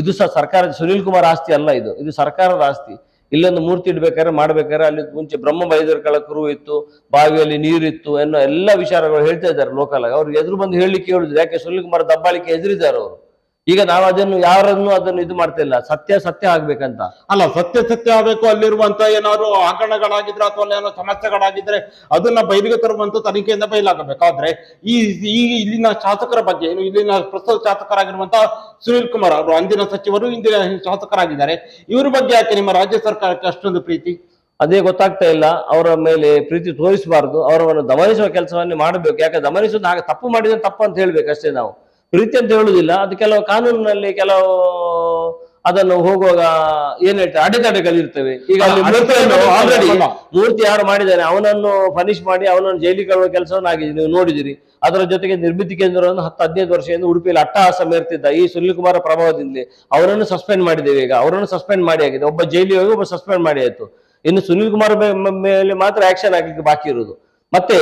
ಇದು ಸಹ ಸರ್ಕಾರದ, ಸುನೀಲ್ ಕುಮಾರ್ ಆಸ್ತಿ ಅಲ್ಲ ಇದು. ಇದು ಸರ್ಕಾರದ ಆಸ್ತಿ. ಇಲ್ಲೊಂದು ಮೂರ್ತಿ ಇಡ್ಬೇಕಾದ್ರೆ ಮಾಡ್ಬೇಕಾದ್ರೆ ಅಲ್ಲಿ ಮುಂಚೆ ಬ್ರಹ್ಮ ಬೈದರ್ಕಳ ಕುರು ಇತ್ತು, ಬಾವಿಯಲ್ಲಿ ನೀರಿತ್ತು ಎನ್ನೋ ಎಲ್ಲ ವಿಚಾರಗಳು ಹೇಳ್ತಾ ಇದ್ದಾರೆ ಲೋಕಲ್ ಅವ್ರಿಗೆ ಎದುರು ಬಂದು ಹೇಳಿ ಕೇಳಿದ್ರು ಯಾಕೆ ಸುನೀಲ್ ಕುಮಾರ್ ದಬ್ಬಾಳಿಕೆ ಎದುರಿದ್ದಾರೆ ಅವರು? ಈಗ ನಾವು ಅದನ್ನು ಯಾರನ್ನು ಅದನ್ನು ಇದು ಮಾಡ್ತಾ ಇಲ್ಲ. ಸತ್ಯ ಸತ್ಯ ಆಗ್ಬೇಕಂತ. ಅಲ್ಲ ಸತ್ಯ ಸತ್ಯ ಆಗಬೇಕು ಅಲ್ಲಿರುವಂತ ಏನಾದ್ರು ಹಗರಣಗಳಾಗಿದ್ರೆ ಅಥವಾ ಏನೋ ಸಮಸ್ಯೆಗಳಾಗಿದ್ರೆ ಅದನ್ನ ಬಯಲಿಗೆ ತರುವಂತ ತನಿಖೆಯಿಂದ ಬಯಲಾಗಬೇಕಾದ್ರೆ ಈ ಈ ಇಲ್ಲಿನ ಶಾಸಕರ ಬಗ್ಗೆ ಏನು ಇಲ್ಲಿನ ಪ್ರಸ್ತುತ ಶಾಸಕರಾಗಿರುವಂತಹ ಸುನೀಲ್ ಕುಮಾರ್ ಅವರು ಅಂದಿನ ಸಚಿವರು ಇಂದಿನ ಶಾಸಕರಾಗಿದ್ದಾರೆ. ಇವ್ರ ಬಗ್ಗೆ ಯಾಕೆ ನಿಮ್ಮ ರಾಜ್ಯ ಸರ್ಕಾರಕ್ಕೆ ಅಷ್ಟೊಂದು ಪ್ರೀತಿ? ಅದೇ ಗೊತ್ತಾಗ್ತಾ ಇಲ್ಲ. ಅವರ ಮೇಲೆ ಪ್ರೀತಿ ತೋರಿಸಬಾರ್ದು. ಅವರನ್ನು ದಮನಿಸುವ ಕೆಲಸವನ್ನೇ ಮಾಡಬೇಕು. ಯಾಕೆ ದಮನಿಸೋದು ಹಾಗೆ ತಪ್ಪು ಮಾಡಿದ್ರೆ ತಪ್ಪು ಅಂತ ಹೇಳ್ಬೇಕು ಅಷ್ಟೇ ನಾವು. ಪ್ರೀತಿ ಅಂತ ಹೇಳುವುದಿಲ್ಲ ಅದು ಕೆಲವು ಕಾನೂನಿನಲ್ಲಿ ಕೆಲವು ಅದನ್ನು ಹೋಗುವಾಗ ಏನ್ ಹೇಳ್ತಾರೆ ಅಡೆತಡೆಗಳಿರ್ತವೆ ಈಗ ಅಲ್ಲಿ ಮೂರ್ತಿಯನ್ನು ಆಲ್ರೆಡಿ ಮೂರ್ತಿ ಯಾರು ಮಾಡಿದ್ದಾರೆ? ಅವನನ್ನು ಪನಿಷ್ ಮಾಡಿ ಅವನನ್ನು ಜೈಲಿಗೆ ಕಳುವ ಕೆಲಸವನ್ನು ಆಗಿದೆ ನೀವು ನೋಡಿದಿರಿ. ಅದರ ಜೊತೆಗೆ ನಿರ್ಮಿತಿ ಕೇಂದ್ರವನ್ನು ಹತ್ತು ಹದಿನೈದು ವರ್ಷದಿಂದ ಉಡುಪಿಯಲ್ಲಿ ಅಟ್ಟಹಾಸ ಮೇರ್ತಿದ್ದ ಈ ಸುನಿಲ್ ಕುಮಾರ್ ಪ್ರಭಾವದಿಂದ ಅವರನ್ನು ಸಸ್ಪೆಂಡ್ ಮಾಡಿದ್ದೇವೆ ಈಗ. ಅವರನ್ನು ಸಸ್ಪೆಂಡ್ ಮಾಡಿ ಆಗಿದೆ. ಒಬ್ಬ ಜೈಲಿಗೆ ಹೋಗಿ ಒಬ್ಬ ಸಸ್ಪೆಂಡ್ ಮಾಡಿ ಆಯ್ತು. ಇನ್ನು ಸುನಿಲ್ ಕುಮಾರ್ ಮೇಲೆ ಮಾತ್ರ ಆಕ್ಷನ್ ಆಗ್ಲಿಕ್ಕೆ ಬಾಕಿ ಇರುವುದು. ಮತ್ತೆ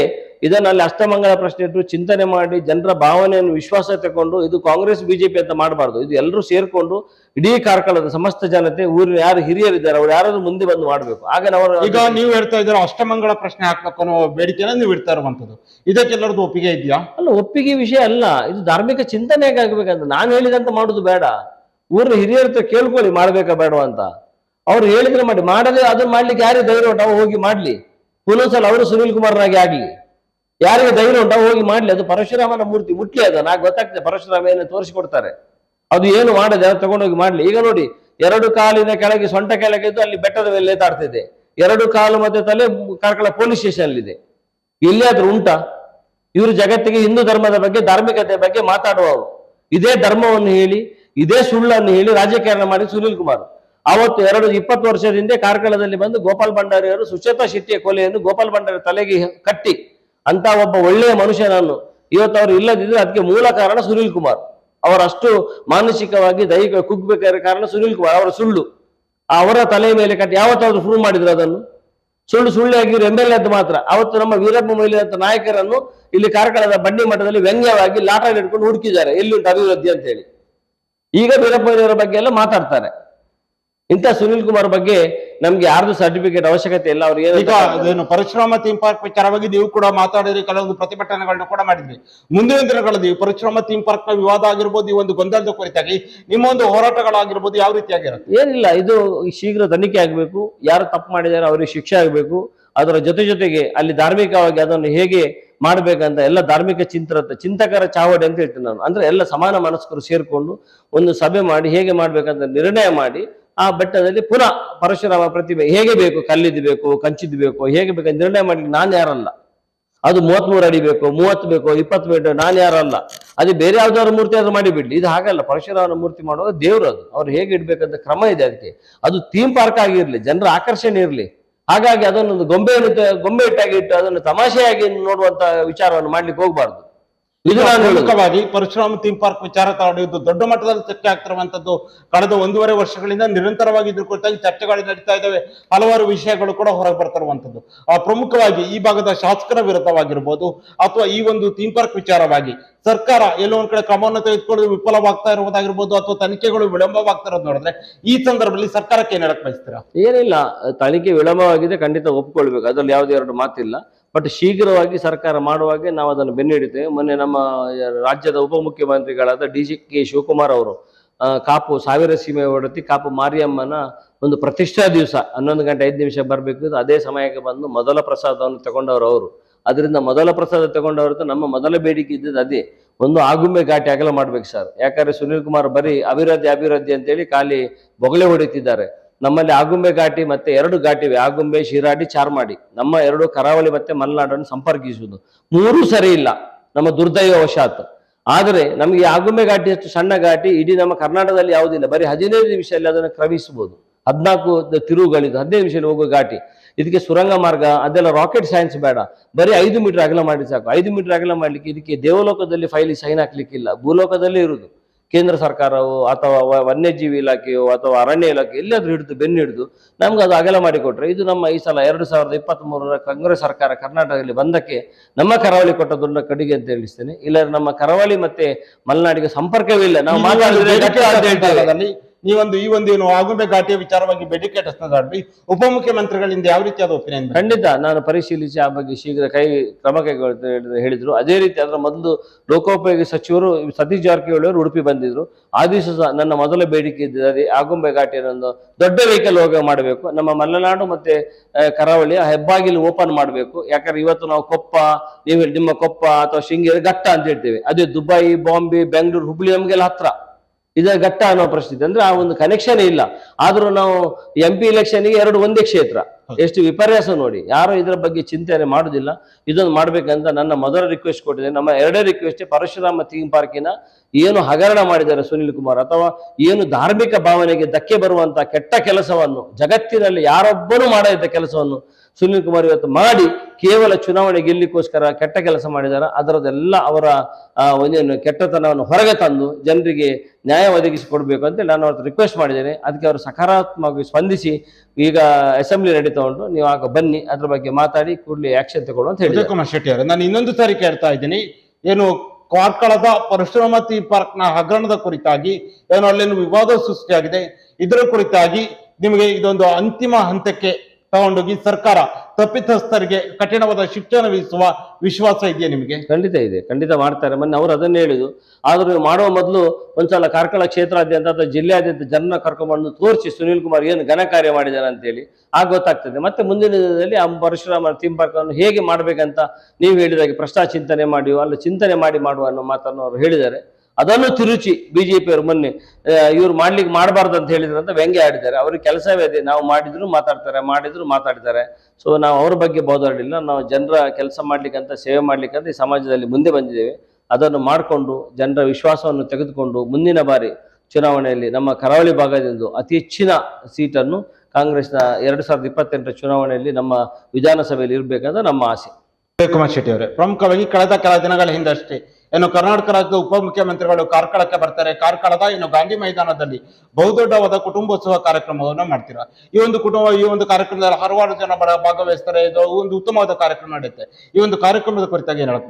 ಇದನ್ನಲ್ಲಿ ಅಷ್ಟಮಂಗಲ ಪ್ರಶ್ನೆ ಇಟ್ಟು ಚಿಂತನೆ ಮಾಡಿ ಜನರ ಭಾವನೆಯನ್ನು ವಿಶ್ವಾಸ ತಗೊಂಡು ಇದು ಕಾಂಗ್ರೆಸ್ ಬಿಜೆಪಿ ಅಂತ ಮಾಡಬಾರ್ದು. ಇದು ಎಲ್ಲರೂ ಸೇರ್ಕೊಂಡು ಇಡೀ ಕಾರ್ಕಳದ ಸಮಸ್ತ ಜನತೆ ಊರಿನ ಯಾರು ಹಿರಿಯರಿದ್ದಾರೆ ಅವ್ರು ಯಾರಾದ್ರೂ ಮುಂದೆ ಬಂದು ಮಾಡಬೇಕು. ಆಗ ನಾವು ಈಗ ನೀವು ಹೇಳ್ತಾ ಇದ್ದೀರಾ ಅಷ್ಟಮಂಗಳ ಪ್ರಶ್ನೆ ಹಾಕ್ಬೇಕು ಅನ್ನೋ ಬೇಡಿಕೆನ ನೀವು ಇಡ್ತಾ ಇರುವಂತದ್ದು ಇದಕ್ಕೆಲ್ಲರದ್ದು ಒಪ್ಪಿಗೆ ಇದೆಯಾ? ಅಲ್ಲ ಒಪ್ಪಿಗೆ ವಿಷಯ ಅಲ್ಲ. ಇದು ಧಾರ್ಮಿಕ ಚಿಂತನೆ ಆಗ್ಬೇಕಂತ ನಾನು ಹೇಳಿದಂತ ಮಾಡುದು ಬೇಡ. ಊರಿನ ಹಿರಿಯರ ಹತ್ರ ಕೇಳ್ಕೊಳ್ಳಿ ಮಾಡ್ಬೇಕಾ ಬೇಡವಾ ಅಂತ. ಅವ್ರು ಹೇಳಿದ್ರೆ ಮಾಡಿ. ಮಾಡದೆ ಅದನ್ನ ಮಾಡ್ಲಿಕ್ಕೆ ಯಾರೇ ಧೈರ್ಯ ಹೋಗಿ ಮಾಡ್ಲಿ. ಪುನಃಸಲ ಅವರು ಸುನೀಲ್ ಕುಮಾರ್ನಾಗೆ ಆಗಲಿ ಯಾರಿಗೆ ಧೈರ್ಯ ಉಂಟು ಹೋಗಿ ಮಾಡ್ಲಿ, ಅದು ಪರಶುರಾಮನ ಮೂರ್ತಿ, ಮುಟ್ಲಿ ಅದು ನಾಕ್ ಗೊತ್ತಾಗ್ತದೆ ಪರಶುರಾಮ ಏನು ತೋರಿಸಿಕೊಡ್ತಾರೆ. ಅದು ಏನು ಮಾಡದೆ ಅದು ತಗೊಂಡೋಗಿ ಮಾಡ್ಲಿ. ಈಗ ನೋಡಿ, ಎರಡು ಕಾಲಿನ ಕೆಳಗೆ ಸೊಂಟ ಕೆಳಗೆ ಇದ್ದು ಅಲ್ಲಿ ಬೆಟ್ಟದ ಮೇಲೆ ನೇತಾಡ್ತಿದೆ ಎರಡು ಕಾಲು ಮತ್ತೆ ತಲೆ ಕಾರ್ಕಳ ಪೊಲೀಸ್ ಸ್ಟೇಷನ್ ಇದೆ ಎಲ್ಲಿಯಾದ್ರೂ ಉಂಟಾ? ಇವರು ಜಗತ್ತಿಗೆ ಹಿಂದೂ ಧರ್ಮದ ಬಗ್ಗೆ ಧಾರ್ಮಿಕತೆ ಬಗ್ಗೆ ಮಾತಾಡುವವರು. ಇದೇ ಧರ್ಮವನ್ನು ಹೇಳಿ, ಇದೇ ಸುಳ್ಳನ್ನು ಹೇಳಿ ರಾಜಕಾರಣ ಮಾಡಿ ಸುನೀಲ್ ಕುಮಾರ್. ಅವತ್ತು ಎರಡು ಇಪ್ಪತ್ತು ವರ್ಷದ ಹಿಂದೆ ಕಾರ್ಕಳದಲ್ಲಿ ಬಂದು ಗೋಪಾಲ್ ಭಂಡಾರಿಯವರು ಸುಚೇತಾ ಶೆಟ್ಟಿಯ ಕೊಲೆಯನ್ನು ಗೋಪಾಲ್ ಭಂಡಾರಿ ತಲೆಗೆ ಕಟ್ಟಿ ಅಂತ ಒಬ್ಬ ಒಳ್ಳೆಯ ಮನುಷ್ಯ ನಾನು ಇವತ್ತು ಅವರು ಇಲ್ಲದಿದ್ರೆ ಅದಕ್ಕೆ ಮೂಲ ಕಾರಣ ಸುನೀಲ್ ಕುಮಾರ್. ಅವರಷ್ಟು ಮಾನಸಿಕವಾಗಿ ದೈಹಿಕ ಕುಗ್ಬೇಕಾದ ಕಾರಣ ಸುನೀಲ್ ಕುಮಾರ್, ಅವರ ಸುಳ್ಳು. ಅವರ ತಲೆ ಮೇಲೆ ಕಟ್ಟಿ ಯಾವತ್ತಾದ್ರೂ ಪ್ರೂವ್ ಮಾಡಿದ್ರು ಅದನ್ನು? ಸುಳ್ಳು ಸುಳ್ಳು ಆಗಿರೋ ಎಂ ಎಲ್ ಎದ್ದು ಮಾತ್ರ. ಅವತ್ತು ನಮ್ಮ ವೀರಪ್ಪ ಮೊಯ್ಲಿ ಅಂತ ನಾಯಕರನ್ನು ಇಲ್ಲಿ ಕಾರ್ಕಳದ ಬಂಡಿ ಮಠದಲ್ಲಿ ವ್ಯಂಗ್ಯವಾಗಿ ಲಾಟರಿ ಹಿಡ್ಕೊಂಡು ಹುಡುಕಿದ್ದಾರೆ. ಎಲ್ಲಿ ಉಂಟು ಅಭಿವೃದ್ಧಿ ಅಂತ ಹೇಳಿ. ಈಗ ವೀರಪ್ಪ ಮೊಯ್ಲಿಯವರ ಬಗ್ಗೆ ಎಲ್ಲ ಮಾತಾಡ್ತಾರೆ. ಇಂಥ ಸುನಿಲ್ ಕುಮಾರ್ ಬಗ್ಗೆ ನಮ್ಗೆ ಯಾರ್ದು ಸರ್ಟಿಫಿಕೇಟ್ ಅವಶ್ಯಕತೆ ಇಲ್ಲ ಅವ್ರು ಏನು ಈಗ ಅದೇನು ಪರಶುರಾಮ ಥೀಮ್ ಪಾರ್ಕ್ ವಿಚಾರವಾಗಿ ನೀವು ಕೂಡ ಮಾತಾಡಿದ್ರೆ ಕೆಲವೊಂದು ಪ್ರತಿಭಟನೆಗಳನ್ನ ಕೂಡ ಮಾಡಿದ್ರಿ. ಮುಂದಿನ ದಿನಗಳಲ್ಲಿ ಪರಿಶ್ರಮ ಪರಶುರಾಮ ಥೀಮ್ ಪಾರ್ಕ್ನ ವಿವಾದ ಆಗಿರ್ಬೋದು ಈ ಒಂದು ಗೊಂದಲದ ಕುರಿತಾಗಿ ನಿಮ್ಮ ಒಂದು ಹೋರಾಟಗಳಾಗಿರ್ಬೋದು ಯಾವ ರೀತಿಯಾಗಿರುತ್ತೆ? ಏನಿಲ್ಲ ಇದು ಶೀಘ್ರ ತನಿಖೆ ಆಗಬೇಕು. ಯಾರು ತಪ್ಪು ಮಾಡಿದಾರೆ ಅವರಿಗೆ ಶಿಕ್ಷೆ ಆಗಬೇಕು. ಅದರ ಜೊತೆ ಜೊತೆಗೆ ಅಲ್ಲಿ ಧಾರ್ಮಿಕವಾಗಿ ಅದನ್ನು ಹೇಗೆ ಮಾಡ್ಬೇಕಂತ ಎಲ್ಲ ಧಾರ್ಮಿಕ ಚಿಂತರ ಚಿಂತಕರ ಚಾವಡಿ ಅಂತ ಹೇಳ್ತೀನಿ ನಾನು. ಅಂದ್ರೆ ಎಲ್ಲ ಸಮಾನ ಮನಸ್ಕರು ಸೇರ್ಕೊಂಡು ಒಂದು ಸಭೆ ಮಾಡಿ ಹೇಗೆ ಮಾಡ್ಬೇಕಂತ ನಿರ್ಣಯ ಮಾಡಿ ಆ ಬೆಟ್ಟದಲ್ಲಿ ಪುನಃ ಪರಶುರಾಮ ಪ್ರತಿಭೆ ಹೇಗೆ ಬೇಕು, ಕಲ್ಲಿದ್ದು ಬೇಕು, ಕಂಚಿದ್ದು ಬೇಕು, ಹೇಗೆ ಬೇಕು ನಿರ್ಣಯ ಮಾಡ್ಲಿಕ್ಕೆ ನಾನು ಯಾರಲ್ಲ. ಅದು ಮೂವತ್ಮೂರು ಅಡಿ ಬೇಕು, ಮೂವತ್ತು ಬೇಕು, ಇಪ್ಪತ್ತು ಮೀಟರ್ ನಾನು ಯಾರಲ್ಲ. ಅದು ಬೇರೆ ಯಾವ್ದಾದ್ರು ಮೂರ್ತಿ ಆದ್ರೂ ಮಾಡಿಬಿಡ್ಲಿ. ಇದು ಹಾಗಲ್ಲ, ಪರಶುರಾಮನ ಮೂರ್ತಿ ಮಾಡುವಾಗ ದೇವ್ರು ಅದು. ಅವ್ರು ಹೇಗೆ ಇಡ್ಬೇಕಂತ ಕ್ರಮ ಇದೆ ಅದಕ್ಕೆ. ಅದು ಥೀಮ್ ಪಾರ್ಕ್ ಆಗಿರ್ಲಿ, ಜನರ ಆಕರ್ಷಣೆ ಇರಲಿ. ಹಾಗಾಗಿ ಅದನ್ನೊಂದು ಗೊಂಬೆಯನ್ನು ಗೊಂಬೆ ಇಟ್ಟಾಗಿ ಇಟ್ಟು ಅದನ್ನು ತಮಾಷೆಯಾಗಿ ನೋಡುವಂತ ವಿಚಾರವನ್ನು ಮಾಡ್ಲಿಕ್ಕೆ ಹೋಗ್ಬಾರ್ದು. ಪ್ರಮುಖವಾಗಿ ಪರಶುರಾಮ ಥೀಮ್ ಪಾರ್ಕ್ ವಿಚಾರ ತಗೊಂಡು ಇದು ದೊಡ್ಡ ಮಟ್ಟದಲ್ಲಿ ಚರ್ಚೆ ಆಗ್ತಿರುವಂತದ್ದು ಕಳೆದ ಒಂದೂವರೆ ವರ್ಷಗಳಿಂದ ನಿರಂತರವಾಗಿ ಇದ್ರ ಕುರಿತಾಗಿ ಚರ್ಚೆಗಳು ನಡೀತಾ ಇದ್ದಾವೆ. ಹಲವಾರು ವಿಷಯಗಳು ಕೂಡ ಹೊರಗೆ ಬರ್ತಿರುವಂತದ್ದು ಪ್ರಮುಖವಾಗಿ ಈ ಭಾಗದ ಶಾಸಕರ ವಿರುದ್ಧವಾಗಿರ್ಬೋದು ಅಥವಾ ಈ ಒಂದು ಥೀಮ್ ಪಾರ್ಕ್ ವಿಚಾರವಾಗಿ ಸರ್ಕಾರ ಎಲ್ಲೋ ಒಂದ್ ಕಡೆ ಕ್ರಮವನ್ನು ತೆಗೆದುಕೊಳ್ಳಲು ವಿಫಲವಾಗ್ತಾ ಇರುವುದಾಗಿರ್ಬೋದು ಅಥವಾ ತನಿಖೆಗಳು ವಿಳಂಬವಾಗ್ತಾ ಇರೋದು ನೋಡಿದ್ರೆ ಈ ಸಂದರ್ಭದಲ್ಲಿ ಸರ್ಕಾರಕ್ಕೆ ಏನ್ ಹೇಳಕ್ ಬಯಸ್ತೀರಾ? ಏನಿಲ್ಲ ತನಿಖೆ ವಿಳಂಬವಾಗಿದೆ ಖಂಡಿತ ಒಪ್ಕೊಳ್ಬೇಕು ಅದ್ರಲ್ಲಿ ಯಾವುದೇ ಎರಡು ಮಾತಿಲ್ಲ. ಬಟ್ ಶೀಘ್ರವಾಗಿ ಸರ್ಕಾರ ಮಾಡುವಾಗೆ ನಾವು ಅದನ್ನು ಬೆನ್ನಿಡುತ್ತೇವೆ. ಮೊನ್ನೆ ನಮ್ಮ ರಾಜ್ಯದ ಉಪಮುಖ್ಯಮಂತ್ರಿಗಳಾದ ಡಿ ಜಿ ಕೆ ಶಿವಕುಮಾರ್ ಅವರು ಕಾಪು ಸಾವಿರ ಸೀಮೆ ಹೊಡೆತಿ ಕಾಪು ಮಾರಿಯಮ್ಮನ ಒಂದು ಪ್ರತಿಷ್ಠಾ ದಿವಸ ಹನ್ನೊಂದು ಗಂಟೆ ಐದು ನಿಮಿಷ ಬರಬೇಕು ಅದೇ ಸಮಯಕ್ಕೆ ಬಂದು ಮೊದಲ ಪ್ರಸಾದವನ್ನು ತಗೊಂಡವರು ಅವರು. ಅದರಿಂದ ಮೊದಲ ಪ್ರಸಾದ ತಗೊಂಡವ್ರದ್ದು ನಮ್ಮ ಮೊದಲ ಬೇಡಿಕೆ ಇದ್ದದ್ದು ಅದೇ. ಒಂದು ಆಗುಂಬೆ ಘಾಟಿ ಅಗಲ ಮಾಡ್ಬೇಕು ಸರ್. ಯಾಕಂದ್ರೆ ಸುನೀಲ್ ಕುಮಾರ್ ಬರೀ ಅಭಿವೃದ್ಧಿ ಅಭಿವೃದ್ಧಿ ಅಂತೇಳಿ ಖಾಲಿ ಬೊಗಳೆ ಹೊಡಿತಿದ್ದಾರೆ. ನಮ್ಮಲ್ಲಿ ಆಗುಂಬೆ ಘಾಟಿ ಮತ್ತೆ ಎರಡು ಘಾಟಿವೆ, ಆಗುಂಬೆ, ಶಿರಾಡಿ, ಚಾರ್ಮಾಡಿ. ನಮ್ಮ ಎರಡು ಕರಾವಳಿ ಮತ್ತೆ ಮಲೆನಾಡನ್ನು ಸಂಪರ್ಕಿಸುವುದು. ಮೂರೂ ಸರಿ ಇಲ್ಲ, ನಮ್ಮ ದುರ್ದೈವವಶಾತ್ ಆದರೆ ನಮಗೆ ಆಗುಂಬೆ ಘಾಟಿ ಅಷ್ಟು ಸಣ್ಣ ಘಾಟಿ, ಇಡೀ ನಮ್ಮ ಕರ್ನಾಟಕದಲ್ಲಿ ಯಾವುದಿಲ್ಲ ಬರೀ ಹದಿನೈದು ನಿಮಿಷದಲ್ಲಿ ಅದನ್ನು ಕ್ರಮಿಸಬಹುದು ಹದಿನಾಲ್ಕು ತಿರುವುಗಳಿದ್ದು, ಹದಿನೈದು ನಿಮಿಷದಲ್ಲಿ ಹೋಗುವ ಘಾಟಿ. ಇದಕ್ಕೆ ಸುರಂಗ ಮಾರ್ಗ, ಅದೆಲ್ಲ ರಾಕೆಟ್ ಸೈನ್ಸ್ ಬೇಡ. ಬರೀ ಐದು ಮೀಟರ್ ಅಗಲ ಮಾಡಿ ಸಾಕು. ಐದು ಮೀಟರ್ ಅಗಲ ಮಾಡ್ಲಿಕ್ಕೆ ಇದಕ್ಕೆ ದೇವಲೋಕದಲ್ಲಿ ಫೈಲಿ ಸೈನ್ ಹಾಕ್ಲಿಕ್ಕಿಲ್ಲ. ಭೂಲೋಕದಲ್ಲೇ ಇರುವುದು. ಕೇಂದ್ರ ಸರ್ಕಾರವು ಅಥವಾ ವನ್ಯಜೀವಿ ಇಲಾಖೆಯು ಅಥವಾ ಅರಣ್ಯ ಇಲಾಖೆ ಎಲ್ಲಾದ್ರೂ ಹಿಡಿದು ಬೆನ್ನು ಹಿಡಿದು ನಮ್ಗೆ ಅದು ಅಗಲ ಮಾಡಿಕೊಟ್ರೆ ಇದು ನಮ್ಮ ಈ ಸಲ ಎರಡು ಸಾವಿರದ ಇಪ್ಪತ್ತ್ ಮೂರರ ಕಾಂಗ್ರೆಸ್ ಸರ್ಕಾರ ಕರ್ನಾಟಕದಲ್ಲಿ ಬಂದಕ್ಕೆ ನಮ್ಮ ಕರಾವಳಿ ಕೊಟ್ಟ ದೊಡ್ಡ ಕಡಿಗೆ ಅಂತ ಹೇಳಿಸ್ತೇನೆ. ಇಲ್ಲ ನಮ್ಮ ಕರಾವಳಿ ಮತ್ತೆ ಮಲೆನಾಡಿಗೆ ಸಂಪರ್ಕವೇ ಇಲ್ಲ. ನಾವು ಮಾತಾಡಿದ್ರೆ ನೀವೊಂದು ಈ ಒಂದು ಏನು ಆಗುಂಬೆ ಘಾಟಿಯ ವಿಚಾರವಾಗಿ ಬೇಡಿಕೆ ಟಸ್ನದಾಡ್ರಿ ಉಪಮುಖ್ಯಮಂತ್ರಿಗಳಿಂದ ಯಾವ ರೀತಿಯಾದ ಒಪಿನಿಯನ್ ಖಂಡಿತ ನಾನು ಪರಿಶೀಲಿಸಿ ಆ ಬಗ್ಗೆ ಶೀಘ್ರ ಕೈ ಕ್ರಮ ಕೈಗೊಳ್ಳುತ್ತೆ ಹೇಳಿದ್ರು- ಅದೇ ರೀತಿ ಅದರ ಮೊದಲು ಲೋಕೋಪಯೋಗಿ ಸಚಿವರು ಸತೀಶ್ ಜಾರಕಿಹೊಳಿ ಅವರು ಉಡುಪಿ ಬಂದಿದ್ರು. ಆ ದಿವಸ ನನ್ನ ಮೊದಲ ಬೇಡಿಕೆ ಇದ್ದರೆ ಅದೇ ಆಗುಂಬೆ ಘಾಟಿಯನ್ನು ದೊಡ್ಡ ವೆಹಿಕಲ್ ಹೋಗ ಮಾಡಬೇಕು. ನಮ್ಮ ಮಲೆನಾಡು ಮತ್ತೆ ಕರಾವಳಿ ಹೆಬ್ಬಾಗಿಲು ಓಪನ್ ಮಾಡಬೇಕು. ಯಾಕಂದ್ರೆ ಇವತ್ತು ನಾವು ಕೊಪ್ಪ, ನೀವು ನಿಮ್ಮ ಕೊಪ್ಪ ಅಥವಾ ಶೃಂಗೇರಿ ಘಟ್ಟ ಅಂತ ಹೇಳ್ತೇವೆ. ಅದೇ ದುಬೈ ಬಾಂಬೆ, ಬೆಂಗಳೂರು, ಹುಬ್ಳಿ ನಮಗೆಲ್ಲ ಹತ್ರ. ಇದೇ ಘಟ್ಟ ಅನ್ನೋ ಪರಿಸ್ಥಿತಿ. ಅಂದ್ರೆ ಆ ಒಂದು ಕನೆಕ್ಷನ್ ಇಲ್ಲ. ಆದ್ರೂ ನಾವು ಎಂ ಪಿ ಗೆ ಎರಡು ಒಂದೇ ಕ್ಷೇತ್ರ. ಎಷ್ಟು ವಿಪರ್ಯಾಸ ನೋಡಿ. ಯಾರು ಇದರ ಬಗ್ಗೆ ಚಿಂತನೆ ಮಾಡುದಿಲ್ಲ. ಇದೊಂದು ಮಾಡ್ಬೇಕಂತ ನನ್ನ ಮೊದಲ ರಿಕ್ವೆಸ್ಟ್ ಕೊಟ್ಟಿದೆ. ನಮ್ಮ ಎರಡೇ ರಿಕ್ವೆಸ್ಟ್ ಪರಶುರಾಮ ಥೀಮ್ ಪಾರ್ಕಿನ ಏನು ಹಗರಣ ಮಾಡಿದ್ದಾರೆ ಸುನಿಲ್ ಕುಮಾರ್ ಅಥವಾ ಏನು ಧಾರ್ಮಿಕ ಭಾವನೆಗೆ ಧಕ್ಕೆ ಬರುವಂತ ಕೆಟ್ಟ ಕೆಲಸವನ್ನು, ಜಗತ್ತಿನಲ್ಲಿ ಯಾರೊಬ್ಬನು ಮಾಡದ ಕೆಲಸವನ್ನು ಸುನಿಲ್ ಕುಮಾರ್ ಇವತ್ತು ಮಾಡಿ ಕೇವಲ ಚುನಾವಣೆ ಗೆಲ್ಲಿಕ್ಕೋಸ್ಕರ ಕೆಟ್ಟ ಕೆಲಸ ಮಾಡಿದ್ದಾರೆ ಅದರದೆಲ್ಲ ಅವರ ಒಂದೇನು ಕೆಟ್ಟತನವನ್ನು ಹೊರಗೆ ತಂದು ಜನರಿಗೆ ನ್ಯಾಯ ಒದಗಿಸಿ ಕೊಡಬೇಕು ಅಂತ ನಾನು ಅವ್ರ ರಿಕ್ವೆಸ್ಟ್ ಮಾಡಿದ್ದೇನೆ. ಅದಕ್ಕೆ ಅವರು ಸಕಾರಾತ್ಮಕವಾಗಿ ಸ್ಪಂದಿಸಿ ಈಗ ಅಸೆಂಬ್ಲಿ ನಡೀತಾ ಉಂಟು ನೀವು ಆಗ ಬನ್ನಿ, ಅದ್ರ ಬಗ್ಗೆ ಮಾತಾಡಿ, ಕೂಡಲೇ ಆಕ್ಷನ್ ತಗೊಳ್ಳು ಅಂತ ಹೇಳಿ ಕುಮಾರ್ ಶೆಟ್ಟಿ ಅವರು, ನಾನು ಇನ್ನೊಂದು ಸಾರಿ ಕೇಳ್ತಾ ಇದ್ದೀನಿ. ಏನು ಕಾರ್ಕಳದ ಪರಶುರಾಮ ಪಾರ್ಕ್ನ ಹಗರಣದ ಕುರಿತಾಗಿ, ಏನು ಅಲ್ಲೇನು ವಿವಾದ ಸೃಷ್ಟಿಯಾಗಿದೆ. ಇದರ ಕುರಿತಾಗಿ ನಿಮಗೆ ಇದೊಂದು ಅಂತಿಮ ಹಂತಕ್ಕೆ ತಗೊಂಡೋಗಿ ಸರ್ಕಾರ ತಪ್ಪಿತಸ್ಥರಿಗೆ ಕಠಿಣವಾದ ಶಿಕ್ಷಣ ವಿಧಿಸುವ ವಿಶ್ವಾಸ ಇದೆಯಾ ನಿಮಗೆ? ಖಂಡಿತ ಇದೆ, ಖಂಡಿತ ಮಾಡ್ತಾರೆ. ಮೊನ್ನೆ ಅವರು ಅದನ್ನೇ ಹೇಳಿದ್ರು. ಆದರೂ ಮಾಡುವ ಮೊದಲು ಒಂದ್ಸಲ ಕಾರ್ಕಳ ಕ್ಷೇತ್ರಾದ್ಯಂತ ಅಥವಾ ಜಿಲ್ಲೆಯಾದ್ಯಂತ ಜನನ ಕರ್ಕೊಂಡ್ಬಂದು ತೋರಿಸಿ ಸುನೀಲ್ ಕುಮಾರ್ ಏನು ಘನ ಕಾರ್ಯ ಮಾಡಿದ್ದಾರೆ ಅಂತೇಳಿ ಆಗ ಗೊತ್ತಾಗ್ತದೆ. ಮತ್ತೆ ಮುಂದಿನ ದಿನದಲ್ಲಿ ಆ ಪರಶುರಾಮ ಥೀಮ್ ಪಾರ್ಕ್ ಅನ್ನು ಹೇಗೆ ಮಾಡ್ಬೇಕಂತ ನೀವು ಹೇಳಿದಾಗ ಪ್ರಶ್ನಾ ಚಿಂತನೆ ಮಾಡಿ ಅಲ್ಲ ಚಿಂತನೆ ಮಾಡಿ ಮಾಡುವ ಅನ್ನೋ ಮಾತನ್ನು ಅವರು ಹೇಳಿದ್ದಾರೆ. ಅದನ್ನು ತಿರುಚಿ ಬಿಜೆಪಿಯವರು ಮೊನ್ನೆ ಇವ್ರು ಮಾಡ್ಲಿಕ್ಕೆ ಮಾಡಬಾರ್ದು ಅಂತ ಹೇಳಿದ್ರು ಅಂತ ವ್ಯಂಗ್ಯ ಆಡಿದ್ದಾರೆ. ಅವ್ರಿಗೆ ಕೆಲಸವೇ ಇದೆ. ನಾವು ಮಾಡಿದ್ರು ಮಾತಾಡ್ತಾರೆ ಮಾಡಿದ್ರು ಮಾತಾಡ್ತಾರೆ ಸೊ ನಾವು ಅವ್ರ ಬಗ್ಗೆ ಬೋದಾಡಲಿಲ್ಲ. ನಾವು ಜನರ ಕೆಲಸ ಮಾಡ್ಲಿಕ್ಕಂತ, ಸೇವೆ ಮಾಡ್ಲಿಕ್ಕಂತ ಈ ಸಮಾಜದಲ್ಲಿ ಮುಂದೆ ಬಂದಿದ್ದೇವೆ. ಅದನ್ನು ಮಾಡಿಕೊಂಡು, ಜನರ ವಿಶ್ವಾಸವನ್ನು ತೆಗೆದುಕೊಂಡು ಮುಂದಿನ ಬಾರಿ ಚುನಾವಣೆಯಲ್ಲಿ ನಮ್ಮ ಕರಾವಳಿ ಭಾಗದಿಂದ ಅತಿ ಹೆಚ್ಚಿನ ಸೀಟನ್ನು ಕಾಂಗ್ರೆಸ್ನ ಎರಡು ಸಾವಿರದ ಇಪ್ಪತ್ತೆಂಟರ ಚುನಾವಣೆಯಲ್ಲಿ ನಮ್ಮ ವಿಧಾನಸಭೆಯಲ್ಲಿ ಇರಬೇಕಂತ ನಮ್ಮ ಆಸೆ. ಕುಮಾರ್ ಶೆಟ್ಟಿ ಅವರೇ ಪ್ರಮುಖವಾಗಿ ಕಳೆದ ಕೆಲ ದಿನಗಳ ಹಿಂದಷ್ಟೇ ಏನು ಕರ್ನಾಟಕ ರಾಜ್ಯದ ಉಪಮುಖ್ಯಮಂತ್ರಿಗಳು ಕಾರ್ಕಳಕ್ಕೆ ಬರ್ತಾರೆ. ಕಾರ್ಕಳದ ಏನು ಗಾಂಧಿ ಮೈದಾನದಲ್ಲಿ ಬಹುದೊಡ್ಡವಾದ ಕುಟುಂಬೋತ್ಸವ ಕಾರ್ಯಕ್ರಮವನ್ನು ಮಾಡ್ತೀರಾ? ಈ ಒಂದು ಕುಟುಂಬ, ಈ ಒಂದು ಕಾರ್ಯಕ್ರಮದಲ್ಲಿ ಹಲವಾರು ಜನ ಭಾಗವಹಿಸ್ತಾರೆ. ಇದು ಒಂದು ಉತ್ತಮವಾದ ಕಾರ್ಯಕ್ರಮ ನಡೆಯುತ್ತೆ. ಈ ಒಂದು ಕಾರ್ಯಕ್ರಮದ ಕುರಿತಾಗಿ ಏನು ಹೇಳಕ್